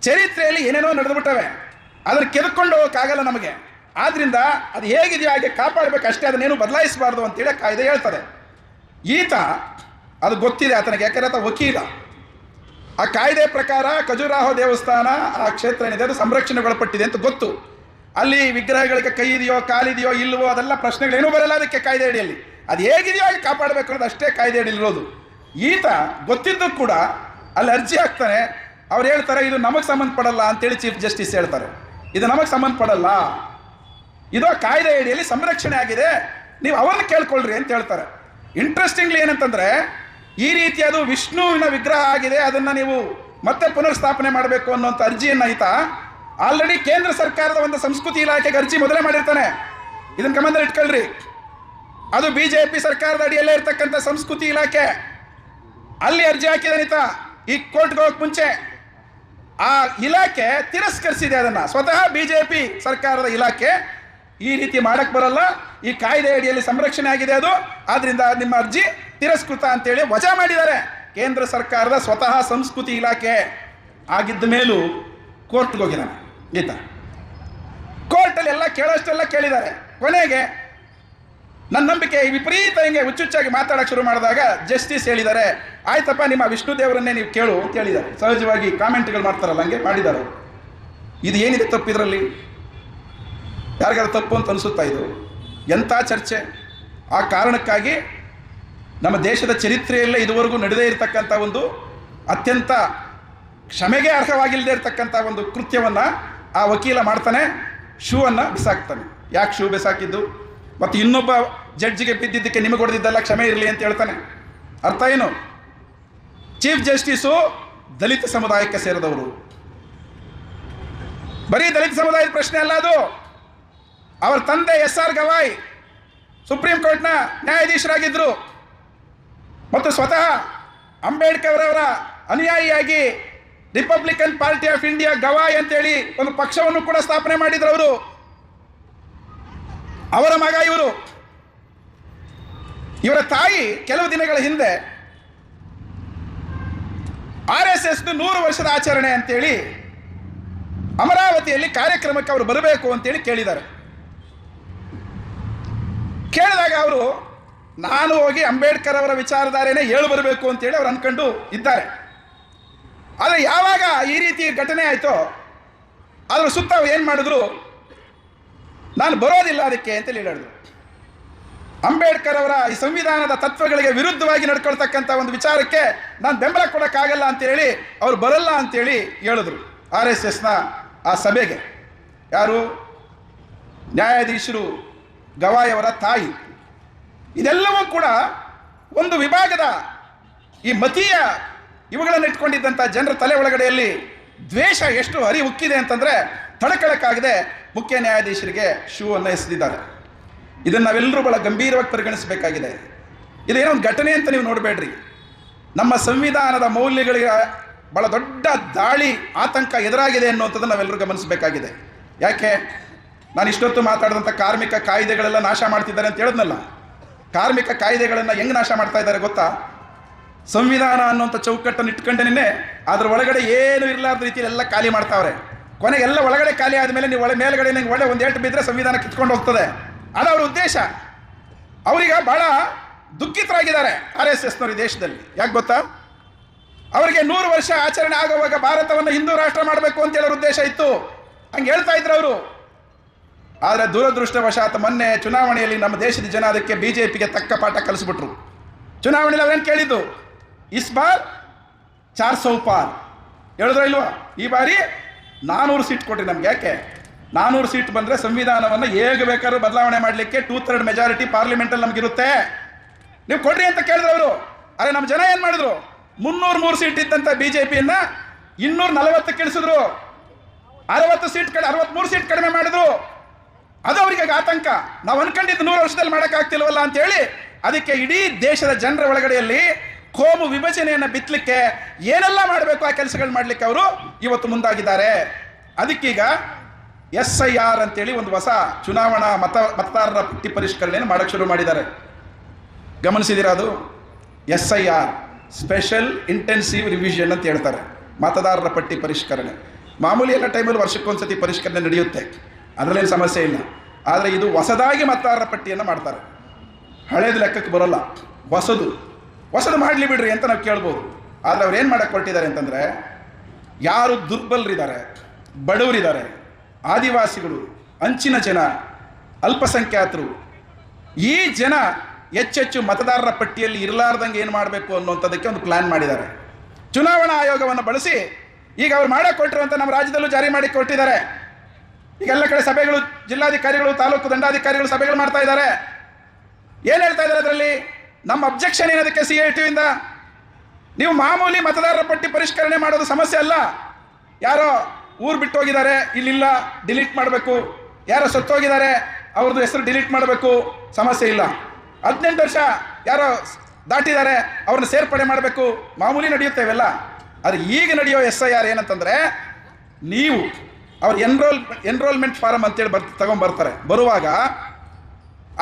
ಚರಿತ್ರೆಯಲ್ಲಿ ಏನೇನೋ ನಡೆದುಬಿಟ್ಟವೆ. ಅದನ್ನು ಕೆದಕೊಂಡು ಹೋಗೋಕ್ಕಾಗಲ್ಲ ನಮಗೆ. ಆದ್ದರಿಂದ ಅದು ಹೇಗಿದೆಯೋ ಹಾಗೆ ಕಾಪಾಡಬೇಕು ಅಷ್ಟೇ, ಅದನ್ನೇನು ಬದಲಾಯಿಸಬಾರ್ದು ಅಂತೇಳಿ ಕಾಯ್ದೆ ಹೇಳ್ತಾರೆ. ಈತ, ಅದು ಗೊತ್ತಿದೆ ಆತನಿಗೆ, ಯಾಕೆಂದರೆ ಆತ ವಕೀಲ. ಆ ಕಾಯ್ದೆ ಪ್ರಕಾರ ಖಜುರಾಹೋ ದೇವಸ್ಥಾನ, ಆ ಕ್ಷೇತ್ರ ಏನಿದೆ ಅದು ಸಂರಕ್ಷಣೆಗೊಳಪಟ್ಟಿದೆ ಅಂತ ಗೊತ್ತು. ಅಲ್ಲಿ ವಿಗ್ರಹಗಳಿಗೆ ಕೈ ಇದೆಯೋ ಕಾಲಿದೆಯೋ ಇಲ್ಲವೋ, ಅದೆಲ್ಲ ಪ್ರಶ್ನೆಗಳೇನೂ ಬರಲ್ಲ ಅದಕ್ಕೆ ಕಾಯ್ದೆ ಅಡಿಯಲ್ಲಿ. ಅದು ಹೇಗಿದೆಯೋ ಹಾಗೆ ಕಾಪಾಡಬೇಕು ಅನ್ನೋದು ಅಷ್ಟೇ ಕಾಯ್ದೆ ಅಡಿಲಿರೋದು ಈತ ಗೊತ್ತಿದ್ದು ಕೂಡ ಅಲ್ಲಿ ಅರ್ಜಿ ಹಾಕ್ತಾನೆ, ಅವ್ರು ಹೇಳ್ತಾರೆ, ಇದು ನಮಗೆ ಸಂಬಂಧಪಡಲ್ಲ ಅಂತೇಳಿ ಚೀಫ್ ಜಸ್ಟಿಸ್ ಹೇಳ್ತಾರೆ. ಇದು ನಮಗೆ ಸಂಬಂಧಪಡಲ್ಲ. ಇದು ಕಾಯ್ದೆ ಅಡಿಯಲ್ಲಿ ಸಂರಕ್ಷಣೆ ಆಗಿದೆ. ನೀವು ಅವನ್ನ ಕೇಳ್ಕೊಳ್ರಿ ಅಂತ ಹೇಳ್ತಾರೆ. ಇಂಟ್ರೆಸ್ಟಿಂಗ್ಲಿ ಏನಂತಂದ್ರೆ, ಈ ರೀತಿ ಅದು ವಿಷ್ಣುವಿನ ವಿಗ್ರಹ ಆಗಿದೆ, ಅದನ್ನು ನೀವು ಮತ್ತೆ ಪುನರ್ಸ್ಥಾಪನೆ ಮಾಡಬೇಕು ಅನ್ನೋಂಥ ಅರ್ಜಿಯನ್ನು ಈತ ಆಲ್ರೆಡಿ ಕೇಂದ್ರ ಸರ್ಕಾರದ ಒಂದು ಸಂಸ್ಕೃತಿ ಇಲಾಖೆಗೆ ಅರ್ಜಿ ಮೊದಲೇ ಮಾಡಿರ್ತಾನೆ. ಇದನ್ನ ಗಮನದಲ್ಲಿ ಇಟ್ಕೊಳ್ರಿ. ಅದು ಬಿ ಜೆ ಪಿ ಸರ್ಕಾರದ ಅಡಿಯಲ್ಲೇ ಇರ್ತಕ್ಕಂಥ ಸಂಸ್ಕೃತಿ ಇಲಾಖೆ. ಅಲ್ಲಿ ಅರ್ಜಿ ಹಾಕಿದ ಈ ಕೋರ್ಟ್ಗೆ ಹೋಗಕ್ಕೆ ಮುಂಚೆ. ಆ ಇಲಾಖೆ ತಿರಸ್ಕರಿಸಿದೆ ಅದನ್ನ. ಸ್ವತಃ ಬಿಜೆಪಿ ಸರ್ಕಾರದ ಇಲಾಖೆ ಈ ರೀತಿ ಮಾಡಕ್ ಬರಲ್ಲ. ಈ ಕಾಯ್ದೆ ಅಡಿಯಲ್ಲಿ ಸಂರಕ್ಷಣೆ ಆಗಿದೆ ಅದು. ಆದ್ರಿಂದ ನಿಮ್ಮ ಅರ್ಜಿ ತಿರಸ್ಕೃತ ಅಂತೇಳಿ ವಜಾ ಮಾಡಿದ್ದಾರೆ. ಕೇಂದ್ರ ಸರ್ಕಾರದ ಸ್ವತಃ ಸಂಸ್ಕೃತಿ ಇಲಾಖೆ. ಆಗಿದ್ದ ಮೇಲೂ ಕೋರ್ಟ್ಗೆ ಹೋಗಿದ್ದಾನೆ. ಈತ ಕೋರ್ಟಲ್ಲಿ ಎಲ್ಲ ಕೇಳೋಷ್ಟೆಲ್ಲ ಕೇಳಿದ್ದಾರೆ. ಕೊನೆಗೆ ನನ್ನ ನಂಬಿಕೆ ವಿಪರೀತ ಹಿಂಗೆ ಹುಚ್ಚುಚ್ಚಾಗಿ ಮಾತಾಡಕ್ಕೆ ಶುರು ಮಾಡಿದಾಗ ಜಸ್ಟಿಸ್ ಹೇಳಿದ್ದಾರೆ. ಆಯ್ತಪ್ಪ, ನಿಮ್ಮ ವಿಷ್ಣು ದೇವರನ್ನೇ ನೀವು ಕೇಳು ಅಂತ ಹೇಳಿದ್ದಾರೆ. ಸಹಜವಾಗಿ ಕಾಮೆಂಟ್ಗಳು ಮಾಡ್ತಾರಲ್ಲ, ಹಂಗೆ ಮಾಡಿದ್ದಾರೆ ಇದು ಏನಿದೆ ತಪ್ಪು ಇದರಲ್ಲಿ? ಯಾರಿಗಾರು ತಪ್ಪು ಅಂತ ಅನಿಸುತ್ತಾ ಇದು? ಎಂಥ ಚರ್ಚೆ? ಆ ಕಾರಣಕ್ಕಾಗಿ ನಮ್ಮ ದೇಶದ ಚರಿತ್ರೆಯಲ್ಲೇ ಇದುವರೆಗೂ ನಡೆದೇ ಇರತಕ್ಕಂಥ ಒಂದು ಅತ್ಯಂತ ಕ್ಷಮೆಗೆ ಅರ್ಹವಾಗಿಲ್ಲದೆ ಇರತಕ್ಕಂಥ ಒಂದು ಕೃತ್ಯವನ್ನು ಆ ವಕೀಲ ಮಾಡ್ತಾನೆ ಶೂ ಅನ್ನು ಬಿಸಾಕ್ತಾನೆ. ಯಾಕೆ ಶೂ ಬಿಸಾಕಿದ್ದು? ಮತ್ತು ಇನ್ನೊಬ್ಬ ಜಡ್ಜಿಗೆ ಬಿದ್ದಿದ್ದಕ್ಕೆ ನಿಮಗೆ ಹೊಡೆದಿದ್ದಲ್ಲ ಕ್ಷಮೆ ಇರಲಿ ಅಂತ ಹೇಳ್ತಾನೆ. ಅರ್ಥ ಏನು? ಚೀಫ್ ಜಸ್ಟಿಸು ದಲಿತ ಸಮುದಾಯಕ್ಕೆ ಸೇರಿದವರು. ಬರೀ ದಲಿತ ಸಮುದಾಯದ ಪ್ರಶ್ನೆ ಅಲ್ಲ ಅದು. ಅವರ ತಂದೆ ಎಸ್ ಆರ್ ಗವಾಯ್ ಸುಪ್ರೀಂ ಕೋರ್ಟ್ನ ನ್ಯಾಯಾಧೀಶರಾಗಿದ್ದರು ಮತ್ತು ಸ್ವತಃ ಅಂಬೇಡ್ಕರ್ ಅವರ ಅನುಯಾಯಿಯಾಗಿ Republican Party of India Gavai ಅಂತೇಳಿ ಒಂದು ಪಕ್ಷವನ್ನು ಕೂಡ ಸ್ಥಾಪನೆ ಮಾಡಿದ್ರು ಅವರು. ಅವರ ಮಗ ಇವರು. ಇವರ ತಾಯಿ ಕೆಲವು ದಿನಗಳ ಹಿಂದೆ ಆರ್ ಎಸ್ ಎಸ್ ನೂರು ವರ್ಷದ ಆಚರಣೆ ಅಂತೇಳಿ ಅಮರಾವತಿಯಲ್ಲಿ ಕಾರ್ಯಕ್ರಮಕ್ಕೆ ಅವರು ಬರಬೇಕು ಅಂತೇಳಿ ಕೇಳಿದ್ದಾರೆ. ಕೇಳಿದಾಗ ಅವರು, ನಾನು ಹೋಗಿ ಅಂಬೇಡ್ಕರ್ ಅವರ ವಿಚಾರಧಾರೆನೇ ಹೇಳು ಬರಬೇಕು ಅಂತೇಳಿ ಅವ್ರು ಅಂದ್ಕೊಂಡು ಇದ್ದಾರೆ. ಆದರೆ ಯಾವಾಗ ಈ ರೀತಿ ಘಟನೆ ಆಯಿತೋ, ಅದ್ರ ಸುತ್ತ ಏನು ಮಾಡಿದ್ರು? ನಾನು ಬರೋದಿಲ್ಲ ಅದಕ್ಕೆ ಅಂತೇಳಿ ಹೇಳಿದ್ರು. ಅಂಬೇಡ್ಕರ್ ಅವರ ಈ ಸಂವಿಧಾನದ ತತ್ವಗಳಿಗೆ ವಿರುದ್ಧವಾಗಿ ನಡ್ಕೊಳ್ತಕ್ಕಂಥ ಒಂದು ವಿಚಾರಕ್ಕೆ ನಾನು ಬೆಂಬಲ ಕೊಡೋಕ್ಕಾಗಲ್ಲ ಅಂತೇಳಿ ಅವ್ರು ಬರಲ್ಲ ಅಂತೇಳಿ ಹೇಳಿದ್ರು ಆರ್ ಎಸ್ ಎಸ್ನ ಆ ಸಭೆಗೆ. ಯಾರು? ನ್ಯಾಯಾಧೀಶರು ಗವಾಯ್ ಅವರ ತಾಯಿ. ಇದೆಲ್ಲವೂ ಕೂಡ ಒಂದು ವಿಭಾಗದ ಈ ಮತೀಯ ಇವುಗಳನ್ನು ಇಟ್ಕೊಂಡಿದ್ದಂಥ ಜನರ ತಲೆ ಒಳಗಡೆಯಲ್ಲಿ ದ್ವೇಷ ಎಷ್ಟು ಹರಿ ಉಕ್ಕಿದೆ ಅಂತಂದರೆ ತಡ್ಕೊಳಕ್ಕಾಗದೆ ಮುಖ್ಯ ನ್ಯಾಯಾಧೀಶರಿಗೆ ಶೂ ಅನ್ನು ಎಸೆದಿದ್ದಾರೆ. ಇದನ್ನು ನಾವೆಲ್ಲರೂ ಬಹಳ ಗಂಭೀರವಾಗಿ ಪರಿಗಣಿಸಬೇಕಾಗಿದೆ. ಇದೇನೋ ಒಂದು ಘಟನೆ ಅಂತ ನೀವು ನೋಡಬೇಡ್ರಿ. ನಮ್ಮ ಸಂವಿಧಾನದ ಮೌಲ್ಯಗಳಿಗೆ ಬಹಳ ದೊಡ್ಡ ದಾಳಿ, ಆತಂಕ ಎದುರಾಗಿದೆ ಅನ್ನುವಂಥದ್ದು ನಾವೆಲ್ಲರೂ ಗಮನಿಸಬೇಕಾಗಿದೆ. ಯಾಕೆ? ನಾನು ಇಷ್ಟೊತ್ತು ಮಾತಾಡಿದಂಥ ಕಾರ್ಮಿಕ ಕಾಯ್ದೆಗಳೆಲ್ಲ ನಾಶ ಮಾಡ್ತಿದ್ದಾರೆ ಅಂತ ಹೇಳಿದ್ನಲ್ಲ. ಕಾರ್ಮಿಕ ಕಾಯ್ದೆಗಳನ್ನು ಹೆಂಗೆ ನಾಶ ಮಾಡ್ತಾ ಇದ್ದಾರೆ ಗೊತ್ತಾ? ಸಂವಿಧಾನ ಅನ್ನುವಂಥ ಚೌಕಟ್ಟನ್ನು ಇಟ್ಕೊಂಡೇನೆ ಅದ್ರ ಒಳಗಡೆ ಏನು ಇರಲಾರ್ದ ರೀತಿಯಲ್ಲಿ ಎಲ್ಲ ಖಾಲಿ ಮಾಡ್ತಾವ್ರೆ. ಕೊನೆಗೆ ಎಲ್ಲ ಒಳಗಡೆ ಖಾಲಿ ಆದಮೇಲೆ ನೀವು ಒಳ ಮೇಲ್ಗಡೆ ನಿಂಗೆ ಒಳ್ಳೆ ಒಂದು ಏಟು ಬಿದ್ದರೆ ಸಂವಿಧಾನ ಕಿತ್ಕೊಂಡು ಹೋಗ್ತದೆ. ಅದು ಅವ್ರ ಉದ್ದೇಶ. ಅವರೀಗ ಭಾಳ ದುಃಖಿತರಾಗಿದ್ದಾರೆ ಆರ್ ಎಸ್ ಎಸ್ನವ್ರ ದೇಶದಲ್ಲಿ. ಯಾಕೆ ಗೊತ್ತಾ? ಅವರಿಗೆ ನೂರು ವರ್ಷ ಆಚರಣೆ ಆಗುವಾಗ ಭಾರತವನ್ನು ಹಿಂದೂ ರಾಷ್ಟ್ರ ಮಾಡಬೇಕು ಅಂತ ಹೇಳೋರ ಉದ್ದೇಶ ಇತ್ತು. ಹಂಗೆ ಹೇಳ್ತಾ ಇದ್ರು ಅವರು. ಆದರೆ ದುರದೃಷ್ಟವಶಾತ್ ಮೊನ್ನೆ ಚುನಾವಣೆಯಲ್ಲಿ ನಮ್ಮ ದೇಶದ ಜನ ಅದಕ್ಕೆ ಬಿ ಜೆ ಪಿಗೆ ತಕ್ಕ ಪಾಠ ಕಲಿಸ್ಬಿಟ್ರು. ಚುನಾವಣೆಯಲ್ಲಿ ಅವ್ರೇನು ಕೇಳಿದ್ದು? ಇಸ್ ಬಾರ್ ಚಾರ್ ಸೌ ಪಾರ್. ಹೇಳಿದ್ರ ಇಲ್ವಾ? ಈ ಬಾರಿ ನಾನೂರು ಸೀಟ್ ಕೊಟ್ರಿ ನಮ್ಗೆ, ಯಾಕೆ? ನಾನೂರು ಸೀಟ್ ಬಂದರೆ ಸಂವಿಧಾನವನ್ನು ಹೇಗೆ ಬೇಕಾದ್ರೂ ಬದಲಾವಣೆ ಮಾಡಲಿಕ್ಕೆ ಟೂ ಥರ್ಡ್ ಮೆಜಾರಿಟಿ ಪಾರ್ಲಿಮೆಂಟಲ್ಲಿ ನಮಗಿರುತ್ತೆ. ನೀವು ಕೊಡ್ರಿ ಅಂತ ಕೇಳಿದ್ರು ಅವರು. ಅರೆ ನಮ್ಮ ಜನ ಏನು ಮಾಡಿದ್ರು? ಮುನ್ನೂರು ಮೂರು ಸೀಟ್ ಇದ್ದಂಥ ಬಿ ಜೆ ಪಿಯನ್ನು ಇನ್ನೂರ ನಲವತ್ತು ಇಳಿಸಿದ್ರು ಅರವತ್ತು ಸೀಟ್ ಕಡೆ, ಅರವತ್ಮೂರು ಸೀಟ್ ಕಡಿಮೆ ಮಾಡಿದ್ರು. ಅದು ಅವರಿಗೆ ಆತಂಕ. ನಾವು ಅನ್ಕೊಂಡಿದ್ದು ನೂರು ವರ್ಷದಲ್ಲಿ ಮಾಡೋಕ್ಕಾಗ್ತಿಲ್ವಲ್ಲ ಅಂತ ಹೇಳಿ, ಅದಕ್ಕೆ ಇಡೀ ದೇಶದ ಜನರ ಒಳಗಡೆಯಲ್ಲಿ ಕೋಮು ವಿಭಜನೆಯನ್ನು ಬಿತ್ತಲಿಕ್ಕೆ ಏನೆಲ್ಲ ಮಾಡಬೇಕು ಆ ಕೆಲಸಗಳು ಮಾಡಲಿಕ್ಕೆ ಅವರು ಇವತ್ತು ಮುಂದಾಗಿದ್ದಾರೆ. ಅದಕ್ಕೀಗ ಎಸ್ ಐ ಆರ್ ಅಂತೇಳಿ ಒಂದು ಹೊಸ ಚುನಾವಣಾ ಮತ ಮತದಾರರ ಪಟ್ಟಿ ಪರಿಷ್ಕರಣೆಯನ್ನು ಮಾಡೋಕ್ಕೆ ಶುರು ಮಾಡಿದ್ದಾರೆ. ಗಮನಿಸಿದಿರಾ ಅದು? S I R special intensive revision ಅಂತ ಹೇಳ್ತಾರೆ. ಮತದಾರರ ಪಟ್ಟಿ ಪರಿಷ್ಕರಣೆ. ಮಾಮೂಲಿ ಎಲ್ಲ ಟೈಮಲ್ಲಿ ವರ್ಷಕ್ಕೊಂದ್ಸತಿ ಪರಿಷ್ಕರಣೆ ನಡೆಯುತ್ತೆ. ಅದರಲ್ಲೇನು ಸಮಸ್ಯೆ ಇಲ್ಲ. ಆದರೆ ಇದು ಹೊಸದಾಗಿ ಮತದಾರರ ಪಟ್ಟಿಯನ್ನು ಮಾಡ್ತಾರೆ. ಹಳೇದು ಲೆಕ್ಕಕ್ಕೆ ಬರೋಲ್ಲ. ಹೊಸದು. ಹೊಸದು ಮಾಡಲಿ ಬಿಡ್ರಿ ಅಂತ ನಾವು ಕೇಳ್ಬೋದು. ಆದರೆ ಅವ್ರು ಏನು ಮಾಡಕ್ಕೆ ಹೊರಟಿದ್ದಾರೆ ಅಂತಂದರೆ, ಯಾರು ದುರ್ಬಲರಿದ್ದಾರೆ, ಬಡವರಿದ್ದಾರೆ, ಆದಿವಾಸಿಗಳು, ಅಂಚಿನ ಜನ, ಅಲ್ಪಸಂಖ್ಯಾತರು, ಈ ಜನ ಹೆಚ್ಚೆಚ್ಚು ಮತದಾರರ ಪಟ್ಟಿಯಲ್ಲಿ ಇರಲಾರ್ದಂಗೆ ಏನು ಮಾಡಬೇಕು ಅನ್ನುವಂಥದ್ದಕ್ಕೆ ಒಂದು ಪ್ಲ್ಯಾನ್ ಮಾಡಿದ್ದಾರೆ. ಚುನಾವಣಾ ಆಯೋಗವನ್ನು ಬಳಸಿ ಈಗ ಅವ್ರು ಮಾಡಕ್ಕೆ ಕೊಟ್ಟರು ಅಂತ ನಮ್ಮ ರಾಜ್ಯದಲ್ಲೂ ಜಾರಿ ಮಾಡಿ ಕೊಟ್ಟಿದ್ದಾರೆ ಈಗ ಎಲ್ಲ ಕಡೆ ಸಭೆಗಳು, ಜಿಲ್ಲಾಧಿಕಾರಿಗಳು, ತಾಲೂಕು ದಂಡಾಧಿಕಾರಿಗಳು ಸಭೆಗಳು ಮಾಡ್ತಾ ಇದ್ದಾರೆ. ಏನು ಹೇಳ್ತಾ ಇದ್ದಾರೆ ಅದರಲ್ಲಿ? ನಮ್ಮ ಅಬ್ಜೆಕ್ಷನ್ ಏನದಕ್ಕೆ ಸಿ ಐ ಟಿಯಿಂದ ನೀವು ಮಾಮೂಲಿ ಮತದಾರರ ಪಟ್ಟಿ ಪರಿಷ್ಕರಣೆ ಮಾಡೋದು ಸಮಸ್ಯೆ ಅಲ್ಲ. ಯಾರೋ ಊರು ಬಿಟ್ಟು ಹೋಗಿದ್ದಾರೆ ಇಲ್ಲಿಲ್ಲ ಡಿಲೀಟ್ ಮಾಡಬೇಕು. ಯಾರೋ ಸತ್ತೋಗಿದ್ದಾರೆ, ಅವ್ರದ್ದು ಹೆಸರು ಡಿಲೀಟ್ ಮಾಡಬೇಕು, ಸಮಸ್ಯೆ ಇಲ್ಲ. ಹದಿನೆಂಟು ವರ್ಷ ಯಾರೋ ದಾಟಿದ್ದಾರೆ, ಅವ್ರನ್ನ ಸೇರ್ಪಡೆ ಮಾಡಬೇಕು, ಮಾಮೂಲಿ ನಡೆಯುತ್ತೆ ಇವೆಲ್ಲ ಆದರೆ ಈಗ ನಡೆಯೋ ಎಸ್ ಐ ಆರ್ ಏನಂತಂದರೆ, ನೀವು ಅವ್ರ ಎನ್ರೋಲ್ ಎನ್ರೋಲ್ಮೆಂಟ್ ಫಾರಮ್ ಅಂತೇಳಿ ಬರ್ ತಗೊಂಡ್ಬರ್ತಾರೆ ಬರುವಾಗ,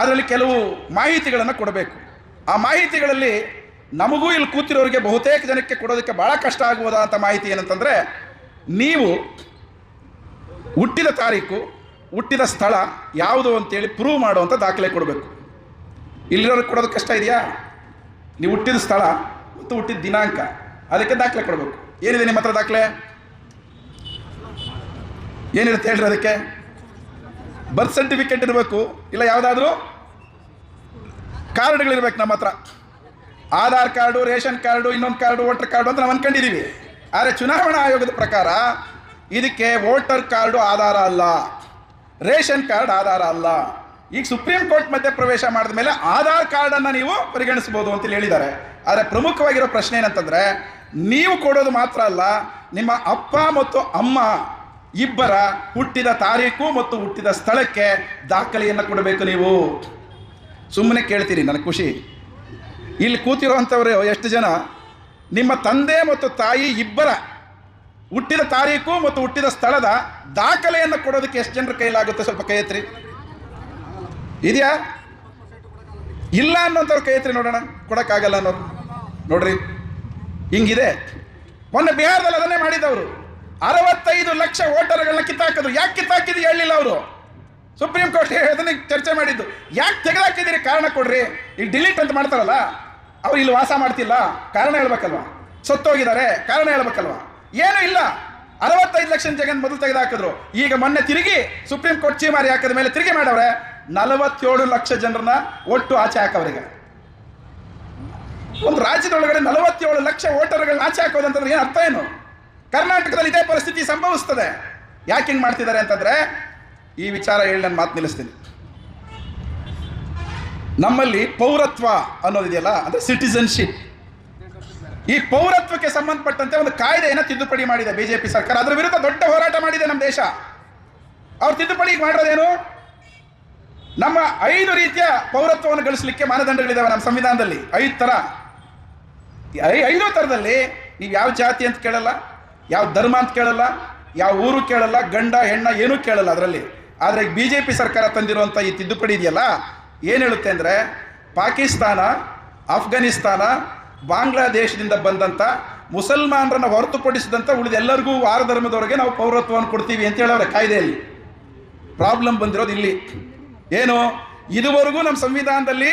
ಅದರಲ್ಲಿ ಕೆಲವು ಮಾಹಿತಿಗಳನ್ನು ಕೊಡಬೇಕು. ಆ ಮಾಹಿತಿಗಳಲ್ಲಿ ನಮಗೂ ಇಲ್ಲಿ ಕೂತಿರೋರಿಗೆ ಬಹುತೇಕ ಜನಕ್ಕೆ ಕೊಡೋದಕ್ಕೆ ಭಾಳ ಕಷ್ಟ ಆಗುವುದಾದಂಥ ಮಾಹಿತಿ ಏನಂತಂದರೆ, ನೀವು ಹುಟ್ಟಿದ ತಾರೀಕು, ಹುಟ್ಟಿದ ಸ್ಥಳ ಯಾವುದು ಅಂತೇಳಿ ಪ್ರೂವ್ ಮಾಡುವಂಥ ದಾಖಲೆ ಕೊಡಬೇಕು. ಇಲ್ಲಿರೋರಿಗೆ ಕೊಡೋದು ಕಷ್ಟ ಇದೆಯಾ? ನೀವು ಹುಟ್ಟಿದ ಸ್ಥಳ ಮತ್ತು ಹುಟ್ಟಿದ ದಿನಾಂಕ, ಅದಕ್ಕೆ ದಾಖಲೆ ಕೊಡಬೇಕು. ಏನಿದೆ ನಿಮ್ಮ ಹತ್ರ ದಾಖಲೆ? ಏನಿರುತ್ತೆ ಹೇಳ್ರಿ ಅದಕ್ಕೆ? ಬರ್ತ್ ಸರ್ಟಿಫಿಕೇಟ್ ಇರಬೇಕು, ಇಲ್ಲ ಯಾವುದಾದ್ರೂ? ಕಾರ್ಡ್ಗಳಿರ್ಬೇಕು ನಮ್ಮ ಹತ್ರ. ಆಧಾರ್ ಕಾರ್ಡು, ರೇಷನ್ ಕಾರ್ಡು, ಇನ್ನೊಂದು ಕಾರ್ಡು, ವೋಟರ್ ಕಾರ್ಡು ಅಂತ ನಾವು ಅನ್ಕೊಂಡಿದ್ದೀವಿ ಆದರೆ ಚುನಾವಣಾ ಆಯೋಗದ ಪ್ರಕಾರ ಇದಕ್ಕೆ ವೋಟರ್ ಕಾರ್ಡು ಆಧಾರ ಅಲ್ಲ, ರೇಷನ್ ಕಾರ್ಡ್ ಆಧಾರ ಅಲ್ಲ. ಈಗ ಸುಪ್ರೀಂ ಕೋರ್ಟ್ ಮಧ್ಯೆ ಪ್ರವೇಶ ಮಾಡಿದ ಮೇಲೆ ಆಧಾರ್ ಕಾರ್ಡನ್ನು ನೀವು ಪರಿಗಣಿಸ್ಬೋದು ಅಂತೇಳಿ ಹೇಳಿದ್ದಾರೆ. ಆದರೆ ಪ್ರಮುಖವಾಗಿರೋ ಪ್ರಶ್ನೆ ಏನಂತಂದರೆ, ನೀವು ಕೊಡೋದು ಮಾತ್ರ ಅಲ್ಲ, ನಿಮ್ಮ ಅಪ್ಪ ಮತ್ತು ಅಮ್ಮ ಇಬ್ಬರ ಹುಟ್ಟಿದ ತಾರೀಕು ಮತ್ತು ಹುಟ್ಟಿದ ಸ್ಥಳಕ್ಕೆ ದಾಖಲೆಯನ್ನು ಕೊಡಬೇಕು ನೀವು. ಸುಮ್ಮನೆ ಕೇಳ್ತೀರಿ, ನನಗೆ ಖುಷಿ. ಇಲ್ಲಿ ಕೂತಿರುವಂಥವ್ರು ಎಷ್ಟು ಜನ? ನಿಮ್ಮ ತಂದೆ ಮತ್ತು ತಾಯಿ ಇಬ್ಬರ ಹುಟ್ಟಿದ ತಾರೀಕು ಮತ್ತು ಹುಟ್ಟಿದ ಸ್ಥಳದ ದಾಖಲೆಯನ್ನು ಕೊಡೋದಕ್ಕೆ ಎಷ್ಟು ಜನರ ಕೈಲಾಗುತ್ತೆ? ಸ್ವಲ್ಪ ಕೈ ಎತ್ರಿ ಇದೆಯಾ? ಇಲ್ಲ ಅನ್ನೋಂಥವ್ರು ಕೈ ಎತ್ರಿ ನೋಡೋಣ. ಕೊಡೋಕ್ಕಾಗಲ್ಲ ಅನ್ನೋರು. ನೋಡ್ರಿ, ಹಿಂಗಿದೆ. ಮೊನ್ನೆ ಬಿಹಾರದಲ್ಲಿ ಅದನ್ನೇ ಮಾಡಿದವರು. ಅರವತ್ತೈದು ಲಕ್ಷ ವೋಟರ್ಗಳನ್ನ ಕಿತ್ತಾಕಿದ್ರು. ಯಾಕೆ ಕಿತ್ತಾಕಿದ್ರು ಹೇಳಲಿಲ್ಲ ಅವರು? ಸುಪ್ರೀಂ ಕೋರ್ಟ್ ಅದನ್ನ ಚರ್ಚೆ ಮಾಡಿದ್ದು. ಯಾಕೆ ತೆಗೆದಾಕಿದ್ದೀರಿ? ಕಾರಣ ಕೊಡ್ರಿ. ಈಗ ಡಿಲೀಟ್ ಅಂತ ಮಾಡ್ತಾರಲ್ಲ, ಅವ್ರು ಇಲ್ಲಿ ವಾಸ ಮಾಡ್ತಿಲ್ಲ. ಕಾರಣ ಹೇಳ್ಬೇಕಲ್ವಾ? ಸತ್ತೋಗಿದ್ದಾರೆ. ಕಾರಣ ಹೇಳ್ಬೇಕಲ್ವಾ? ಏನೂ ಇಲ್ಲ. ಅರವತ್ತೈದು ಲಕ್ಷ ಜಗನ್ ಮೊದಲು ತೆಗೆದಾಕಿದ್ರು. ಈಗ ಮೊನ್ನೆ ತಿರುಗಿ ಸುಪ್ರೀಂ ಕೋರ್ಟ್ ಚೀಮಾರಿ ಹಾಕಿದ ಮೇಲೆ ತಿರುಗಿ ಮಾಡವ್ರೆ. ನಲವತ್ತೇಳು ಲಕ್ಷ ಜನರನ್ನ ಒಟ್ಟು ಆಚೆ ಹಾಕವ್ರಿಗೆ. ಒಂದು ರಾಜ್ಯದೊಳಗಡೆ ನಲವತ್ತೇಳು ಲಕ್ಷ ವೋಟರ್ಗಳನ್ನ ಆಚೆ ಹಾಕೋದಂತಂದ್ರೆ ಏನು ಅರ್ಥ ಏನು? ಕರ್ನಾಟಕದಲ್ಲಿ ಇದೇ ಪರಿಸ್ಥಿತಿ ಸಂಭವಿಸ್ತದೆ. ಯಾಕೆ ಹಿಂಗೆ ಮಾಡ್ತಿದ್ದಾರೆ ಅಂತಂದ್ರೆ ಈ ವಿಚಾರ ಹೇಳಿ ನಾನು ಮಾತು ನಿಲ್ಲಿಸ್ತೀನಿ. ನಮ್ಮಲ್ಲಿ ಪೌರತ್ವ ಅನ್ನೋದಿದೆಯಲ್ಲ, ಅಂದರೆ ಸಿಟಿಸನ್ಶಿಪ್ ಈ ಪೌರತ್ವಕ್ಕೆ ಸಂಬಂಧಪಟ್ಟಂತೆ ಒಂದು ಕಾಯ್ದೆಯನ್ನು ತಿದ್ದುಪಡಿ ಮಾಡಿದೆ ಬಿಜೆಪಿ ಸರ್ಕಾರ. ಅದರ ವಿರುದ್ಧ ದೊಡ್ಡ ಹೋರಾಟ ಮಾಡಿದೆ ನಮ್ಮ ದೇಶ. ಅವ್ರು ತಿದ್ದುಪಡಿ ಮಾಡೋದೇನು ನಮ್ಮ ಐದು ರೀತಿಯ ಪೌರತ್ವವನ್ನು ಗಳಿಸಲಿಕ್ಕೆ ಮಾನದಂಡಗಳಿದ್ದಾವೆ ನಮ್ಮ ಸಂವಿಧಾನದಲ್ಲಿ. ಐದು ಥರ. ಐದು ಥರದಲ್ಲಿ ನೀವು ಯಾವ ಜಾತಿ ಅಂತ ಕೇಳಲ್ಲ, ಯಾವ ಧರ್ಮ ಅಂತ ಕೇಳಲ್ಲ, ಯಾವ ಊರು ಕೇಳಲ್ಲ, ಗಂಡ, ಹೆಣ್ಣ, ಏನೂ ಕೇಳಲ್ಲ ಅದರಲ್ಲಿ. ಆದರೆ ಬಿ ಜೆ ಪಿ ಸರ್ಕಾರ ತಂದಿರುವಂಥ ಈ ತಿದ್ದುಪಡಿ ಇದೆಯಲ್ಲ, ಏನು ಹೇಳುತ್ತೆ ಅಂದರೆ ಪಾಕಿಸ್ತಾನ ಅಫ್ಘಾನಿಸ್ತಾನ ಬಾಂಗ್ಲಾದೇಶದಿಂದ ಬಂದಂಥ ಮುಸಲ್ಮಾನರನ್ನು ಹೊರತುಪಡಿಸಿದಂಥ ಉಳಿದ ಎಲ್ಲರಿಗೂ ವಾರ ಧರ್ಮದವರೆಗೆ ನಾವು ಪೌರತ್ವವನ್ನು ಕೊಡ್ತೀವಿ ಅಂತ ಹೇಳೋರೆ ಕಾಯ್ದೆಯಲ್ಲಿ. ಪ್ರಾಬ್ಲಮ್ ಬಂದಿರೋದು ಇಲ್ಲಿ. ಏನು? ಇದುವರೆಗೂ ನಮ್ಮ ಸಂವಿಧಾನದಲ್ಲಿ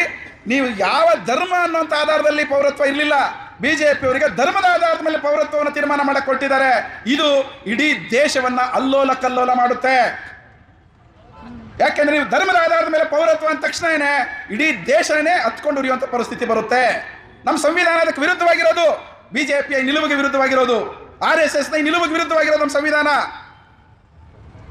ನೀವು ಯಾವ ಧರ್ಮ ಅನ್ನೋಂಥ ಆಧಾರದಲ್ಲಿ ಪೌರತ್ವ ಇರಲಿಲ್ಲ. ಬಿ ಬಿಜೆಪಿ ಅವರಿಗೆ ಧರ್ಮದ ಆಧಾರದ ಮೇಲೆ ಪೌರತ್ವವನ್ನು ತೀರ್ಮಾನ ಮಾಡಕ್ಕೆ ಕೊಟ್ಟಿದ್ದಾರೆ. ಇದು ಇಡೀ ದೇಶವನ್ನು ಅಲ್ಲೋಲ ಕಲ್ಲೋಲ ಮಾಡುತ್ತೆ. ಯಾಕೆಂದ್ರೆ ನೀವು ಧರ್ಮದ ಆಧಾರದ ಮೇಲೆ ಪೌರತ್ವ ಅಂದ ತಕ್ಷಣನೇ ಇಡೀ ದೇಶನೇ ಹತ್ಕೊಂಡು ಉರಿಯುವಂಥ ಪರಿಸ್ಥಿತಿ ಬರುತ್ತೆ. ನಮ್ಮ ಸಂವಿಧಾನ ಅದಕ್ಕೆ ವಿರುದ್ಧವಾಗಿರೋದು, ಬಿಜೆಪಿಯ ನಿಲುವಿಗೆ ವಿರುದ್ಧವಾಗಿರೋದು, ಆರ್ ಎಸ್ ಎಸ್ನ ನಿಲುವಿಗೆ ವಿರುದ್ಧವಾಗಿರೋದು ನಮ್ಮ ಸಂವಿಧಾನ.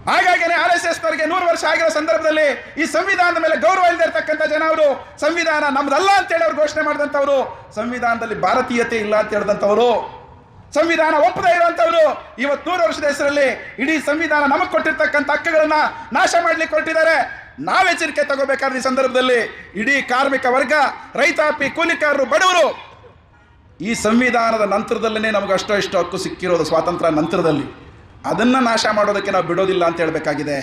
ಹಾಗಾಗಿನೇ ಆರ್ ಎಸ್ ಎಸ್ ನವರಿಗೆ ನೂರು ವರ್ಷ ಆಗಿರೋ ಸಂದರ್ಭದಲ್ಲಿ ಈ ಸಂವಿಧಾನದ ಮೇಲೆ ಗೌರವ ಇಲ್ಲದೆ ಇರ್ತಕ್ಕಂಥ ಜನ ಅವರು, ಸಂವಿಧಾನ ನಮ್ದಲ್ಲ ಅಂತೇಳಿ ಅವ್ರು ಘೋಷಣೆ ಮಾಡಿದಂಥವ್ರು, ಸಂವಿಧಾನದಲ್ಲಿ ಭಾರತೀಯತೆ ಇಲ್ಲ ಅಂತ ಹೇಳಿದಂಥವ್ರು. ಸಂವಿಧಾನ ಒಪ್ಪದೇ ಇರುವಂತವರು ಇವತ್ತು ನೂರು ವರ್ಷದ ಹೆಸರಲ್ಲಿ ಇಡೀ ಸಂವಿಧಾನ ನಮಗೆ ಕೊಟ್ಟಿರ್ತಕ್ಕಂಥ ಹಕ್ಕುಗಳನ್ನ ನಾಶ ಮಾಡ್ಲಿಕ್ಕೆ ಕೊಟ್ಟಿದ್ದಾರೆ ನಾವೆಚ್ಚರಿಕೆ ತಗೋಬೇಕಾದ ತಗೋಬೇಕಾದ್ರೆ ಈ ಸಂದರ್ಭದಲ್ಲಿ ಇಡೀ ಕಾರ್ಮಿಕ ವರ್ಗ, ರೈತಾಪಿ, ಕೂಲಿಕಾರರು, ಬಡವರು ಈ ಸಂವಿಧಾನದ ನಂತರದಲ್ಲೇ ನಮಗೆ ಅಷ್ಟೋ ಇಷ್ಟು ಹಕ್ಕು ಸಿಕ್ಕಿರೋದು ಸ್ವಾತಂತ್ರ್ಯ ನಂತರದಲ್ಲಿ. ಅದನ್ನು ನಾಶ ಮಾಡೋದಕ್ಕೆ ನಾವು ಬಿಡೋದಿಲ್ಲ ಅಂತ ಹೇಳಬೇಕಾಗಿದೆ.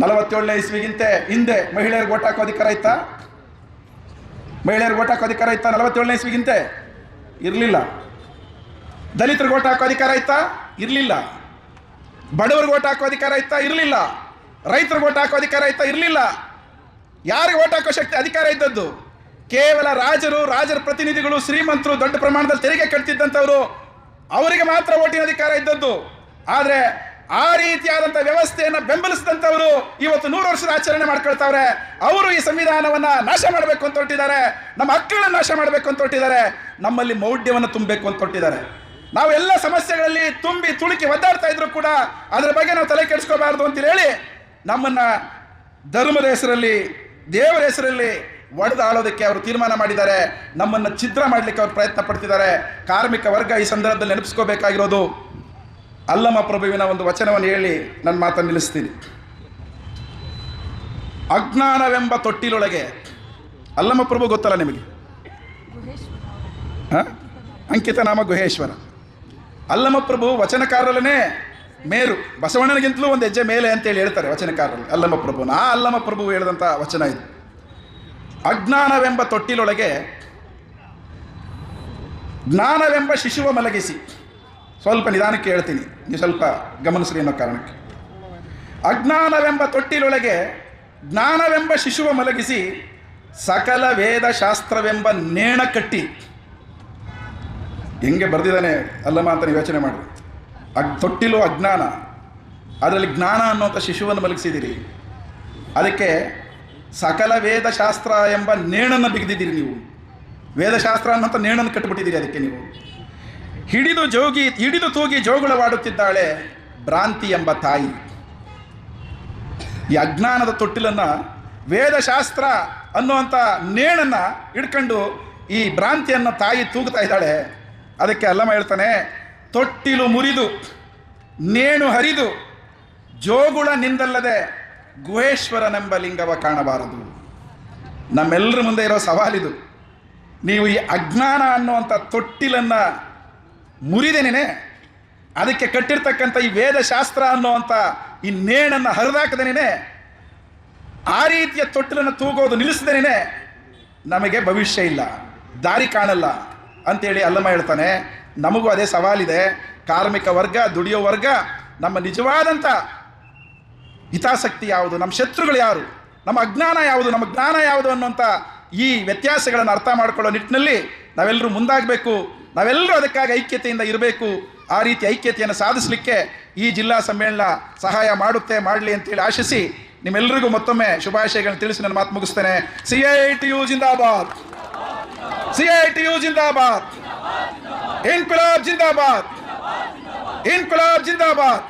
ನಲವತ್ತೇಳನೇ ಇಸ್ವಿಗಿಂತ ಹಿಂದೆ ಮಹಿಳೆಯರಿಗೆ ಓಟ್ ಹಾಕೋ ಅಧಿಕಾರ ಇತ್ತಾ? ಮಹಿಳೆಯರಿಗೆ ಓಟ್ ಹಾಕೋ ಅಧಿಕಾರ ಇತ್ತಾ ನಲವತ್ತೇಳನೇ ಇಸ್ವಿಗಿಂತ? ಇರಲಿಲ್ಲ. ದಲಿತರಿಗೆ ಓಟ್ ಹಾಕೋ ಅಧಿಕಾರ ಇತ್ತಾ ಇರಲಿಲ್ಲ. ಬಡವರಿಗೆ ಓಟ್ ಹಾಕೋ ಅಧಿಕಾರ ಇತ್ತಾ ಇರಲಿಲ್ಲ. ರೈತರಿಗೆ ಓಟ್ ಹಾಕೋ ಅಧಿಕಾರ ಇತ್ತಾ ಇರಲಿಲ್ಲ. ಯಾರಿಗೆ ಓಟ್ ಹಾಕೋ ಶಕ್ತಿ ಅಧಿಕಾರ ಇದ್ದದ್ದು? ಕೇವಲ ರಾಜರು, ರಾಜರ ಪ್ರತಿನಿಧಿಗಳು, ಶ್ರೀಮಂತರು ದೊಡ್ಡ ಪ್ರಮಾಣದಲ್ಲಿ ತೆರಿಗೆ ಕಟ್ತಿದ್ದಂಥವರು ಅವರಿಗೆ ಮಾತ್ರ ಓಟಿನ ಅಧಿಕಾರ ಇದ್ದದ್ದು. ಆದರೆ ಆ ರೀತಿಯಾದಂಥ ವ್ಯವಸ್ಥೆಯನ್ನು ಬೆಂಬಲಿಸಿದಂಥವರು ಇವತ್ತು ನೂರು ವರ್ಷದ ಆಚರಣೆ ಮಾಡ್ಕೊಳ್ತಾವ್ರೆ. ಅವರು ಈ ಸಂವಿಧಾನವನ್ನು ನಾಶ ಮಾಡಬೇಕು ಅಂತ ಹೊರಟಿದ್ದಾರೆ. ನಮ್ಮ ಮಕ್ಕಳನ್ನ ನಾಶ ಮಾಡಬೇಕು ಅಂತ ಹೊರಟಿದ್ದಾರೆ. ನಮ್ಮಲ್ಲಿ ಮೌಢ್ಯವನ್ನು ತುಂಬಬೇಕು ಅಂತ ಹೊರಟಿದ್ದಾರೆ. ನಾವು ಎಲ್ಲ ಸಮಸ್ಯೆಗಳಲ್ಲಿ ತುಂಬಿ ತುಳುಕಿ ಒದ್ದಾಡ್ತಾ ಇದ್ರು ಕೂಡ ಅದರ ಬಗ್ಗೆ ನಾವು ತಲೆ ಕೆಡಿಸ್ಕೋಬಾರ್ದು ಅಂತ ಹೇಳಿ ನಮ್ಮನ್ನ ಧರ್ಮದ ಹೆಸರಲ್ಲಿ, ದೇವರ ಹೆಸರಲ್ಲಿ ಒಡೆದು ಆಳೋದಕ್ಕೆ ಅವರು ತೀರ್ಮಾನ ಮಾಡಿದ್ದಾರೆ. ನಮ್ಮನ್ನು ಛಿದ್ರ ಮಾಡಲಿಕ್ಕೆ ಅವರು ಪ್ರಯತ್ನ ಪಡ್ತಿದ್ದಾರೆ. ಕಾರ್ಮಿಕ ವರ್ಗ ಈ ಸಂದರ್ಭದಲ್ಲಿ ನೆನಪಿಸ್ಕೋಬೇಕಾಗಿರೋದು ಅಲ್ಲಮ್ಮ ಪ್ರಭುವಿನ ಒಂದು ವಚನವನ್ನು ಹೇಳಿ ನನ್ನ ಮಾತನ್ನು ನಿಲ್ಲಿಸ್ತೀನಿ. ಅಜ್ಞಾನವೆಂಬ ತೊಟ್ಟಿಲೊಳಗೆ, ಅಲ್ಲಮ್ಮ ಪ್ರಭು ಗೊತ್ತಲ್ಲ ನಿಮಗೆ? ಅಂಕಿತ ನಾಮ ಗುಹೇಶ್ವರ. ಅಲ್ಲಮ ಪ್ರಭು ವಚನಕಾರರಲ್ಲೇ ಮೇರು. ಬಸವಣ್ಣನಿಗಿಂತಲೂ ಒಂದು ಹೆಜ್ಜೆ ಮೇಲೆ ಅಂತೇಳಿ ಹೇಳ್ತಾರೆ ವಚನಕಾರರಲ್ಲಿ. ಅಲ್ಲಮಪ್ರಭುನ. ಆ ಅಲ್ಲಮಪ್ರಭು ಹೇಳಿದಂಥ ವಚನ ಇದು. ಅಜ್ಞಾನವೆಂಬ ತೊಟ್ಟಿಲೊಳಗೆ ಜ್ಞಾನವೆಂಬ ಶಿಶುವ ಮಲಗಿಸಿ. ಸ್ವಲ್ಪ ನಿಧಾನಕ್ಕೆ ಹೇಳ್ತೀನಿ. ನೀವು ಸ್ವಲ್ಪ ಗಮನಿಸ್ರಿ ಅನ್ನೋ ಕಾರಣಕ್ಕೆ. ಅಜ್ಞಾನವೆಂಬ ತೊಟ್ಟಿಲೊಳಗೆ ಜ್ಞಾನವೆಂಬ ಶಿಶುವ ಮಲಗಿಸಿ ಸಕಲ ವೇದ ಶಾಸ್ತ್ರವೆಂಬ ನೇಣ ಕಟ್ಟಿ ಹೆಂಗೆ ಬರೆದಿದ್ದಾನೆ ಅಲ್ಲಮ್ಮ ಅಂತ ನೀವು ಯೋಚನೆ ಮಾಡಿ ಅಗ್ ತೊಟ್ಟಿಲು ಅಜ್ಞಾನ. ಅದರಲ್ಲಿ ಜ್ಞಾನ ಅನ್ನುವಂಥ ಶಿಶುವನ್ನು ಮಲಗಿಸಿದ್ದೀರಿ. ಅದಕ್ಕೆ ಸಕಲ ವೇದಶಾಸ್ತ್ರ ಎಂಬ ನೇಣನ್ನು ಬಿಗಿದಿದ್ದೀರಿ ನೀವು. ವೇದಶಾಸ್ತ್ರ ಅನ್ನೋಂಥ ನೇಣನ್ನು ಕಟ್ಟಿಬಿಟ್ಟಿದ್ದೀರಿ ಅದಕ್ಕೆ ನೀವು. ಹಿಡಿದು ಜೋಗಿ, ಹಿಡಿದು ತೂಗಿ ಜೋಗುಳವಾಡುತ್ತಿದ್ದಾಳೆ ಭ್ರಾಂತಿ ಎಂಬ ತಾಯಿ. ಈ ಅಜ್ಞಾನದ ತೊಟ್ಟಿಲನ್ನು ವೇದಶಾಸ್ತ್ರ ಅನ್ನುವಂಥ ನೇಣನ್ನು ಹಿಡ್ಕೊಂಡು ಈ ಭ್ರಾಂತಿಯನ್ನು ತಾಯಿ ತೂಗುತ್ತಾ ಇದ್ದಾಳೆ. ಅದಕ್ಕೆ ಅಲ್ಲಮ್ಮ ಹೇಳ್ತಾನೆ, ತೊಟ್ಟಿಲು ಮುರಿದು, ನೇಣು ಹರಿದು, ಜೋಗುಳ ನಿಂದಲ್ಲದೆ ಗುಹೇಶ್ವರನೆಂಬ ಲಿಂಗವ ಕಾಣಬಾರದು. ನಮ್ಮೆಲ್ಲರ ಮುಂದೆ ಇರೋ ಸವಾಲಿದು. ನೀವು ಈ ಅಜ್ಞಾನ ಅನ್ನುವಂಥ ತೊಟ್ಟಿಲನ್ನು ಮುರಿದೇನೆ ಅದಕ್ಕೆ ಕಟ್ಟಿರ್ತಕ್ಕಂಥ ಈ ವೇದಶಾಸ್ತ್ರ ಅನ್ನುವಂಥ ಈ ನೇಣನ್ನು ಹರಿದಾಕದೇನೆ ಆ ರೀತಿಯ ತೊಟ್ಟಿಲನ್ನು ತೂಗೋದು ನಿಲ್ಲಿಸದೇನೆ ನಮಗೆ ಭವಿಷ್ಯ ಇಲ್ಲ, ದಾರಿ ಕಾಣಲ್ಲ. ಅಂತೇಳಿ ಅಲ್ಲಮ್ಮ ಹೇಳ್ತಾನೆ, ನಮಗೂ ಅದೇ ಸವಾಲಿದೆ. ಕಾರ್ಮಿಕ ವರ್ಗ, ದುಡಿಯೋ ವರ್ಗ, ನಮ್ಮ ನಿಜವಾದಂಥ ಹಿತಾಸಕ್ತಿ ಯಾವುದು, ನಮ್ಮ ಶತ್ರುಗಳು ಯಾರು, ನಮ್ಮ ಅಜ್ಞಾನ ಯಾವುದು, ನಮ್ಮ ಜ್ಞಾನ ಯಾವುದು ಅನ್ನುವಂಥ ಈ ವ್ಯತ್ಯಾಸಗಳನ್ನು ಅರ್ಥ ಮಾಡಿಕೊಳ್ಳೋ ನಿಟ್ಟಿನಲ್ಲಿ ನಾವೆಲ್ಲರೂ ಮುಂದಾಗಬೇಕು. ನಾವೆಲ್ಲರೂ ಅದಕ್ಕಾಗಿ ಐಕ್ಯತೆಯಿಂದ ಇರಬೇಕು. ಆ ರೀತಿ ಐಕ್ಯತೆಯನ್ನು ಸಾಧಿಸಲಿಕ್ಕೆ ಈ ಜಿಲ್ಲಾ ಸಮ್ಮೇಳನ ಸಹಾಯ ಮಾಡುತ್ತೆ, ಮಾಡಲಿ ಅಂತೇಳಿ ಆಶಿಸಿ ನಿಮ್ಮೆಲ್ಲರಿಗೂ ಮತ್ತೊಮ್ಮೆ ಶುಭಾಶಯಗಳನ್ನು ತಿಳಿಸಿ ನನ್ನ ಮಾತು ಮುಗಿಸ್ತೇನೆ. ಸಿ ಐ ಟಿ ಯು, ಜಿಂದಾಬಾದ್! ಸಿ ಐ ಟಿ ಯು ಜಿಂದಾಬಾದ್ ಇನ್ಕುಲಾಬ್ ಜಿಂದಾಬಾದ್ ಇನ್ಕುಲಾಬ್ ಜಿಂದಾಬಾದ್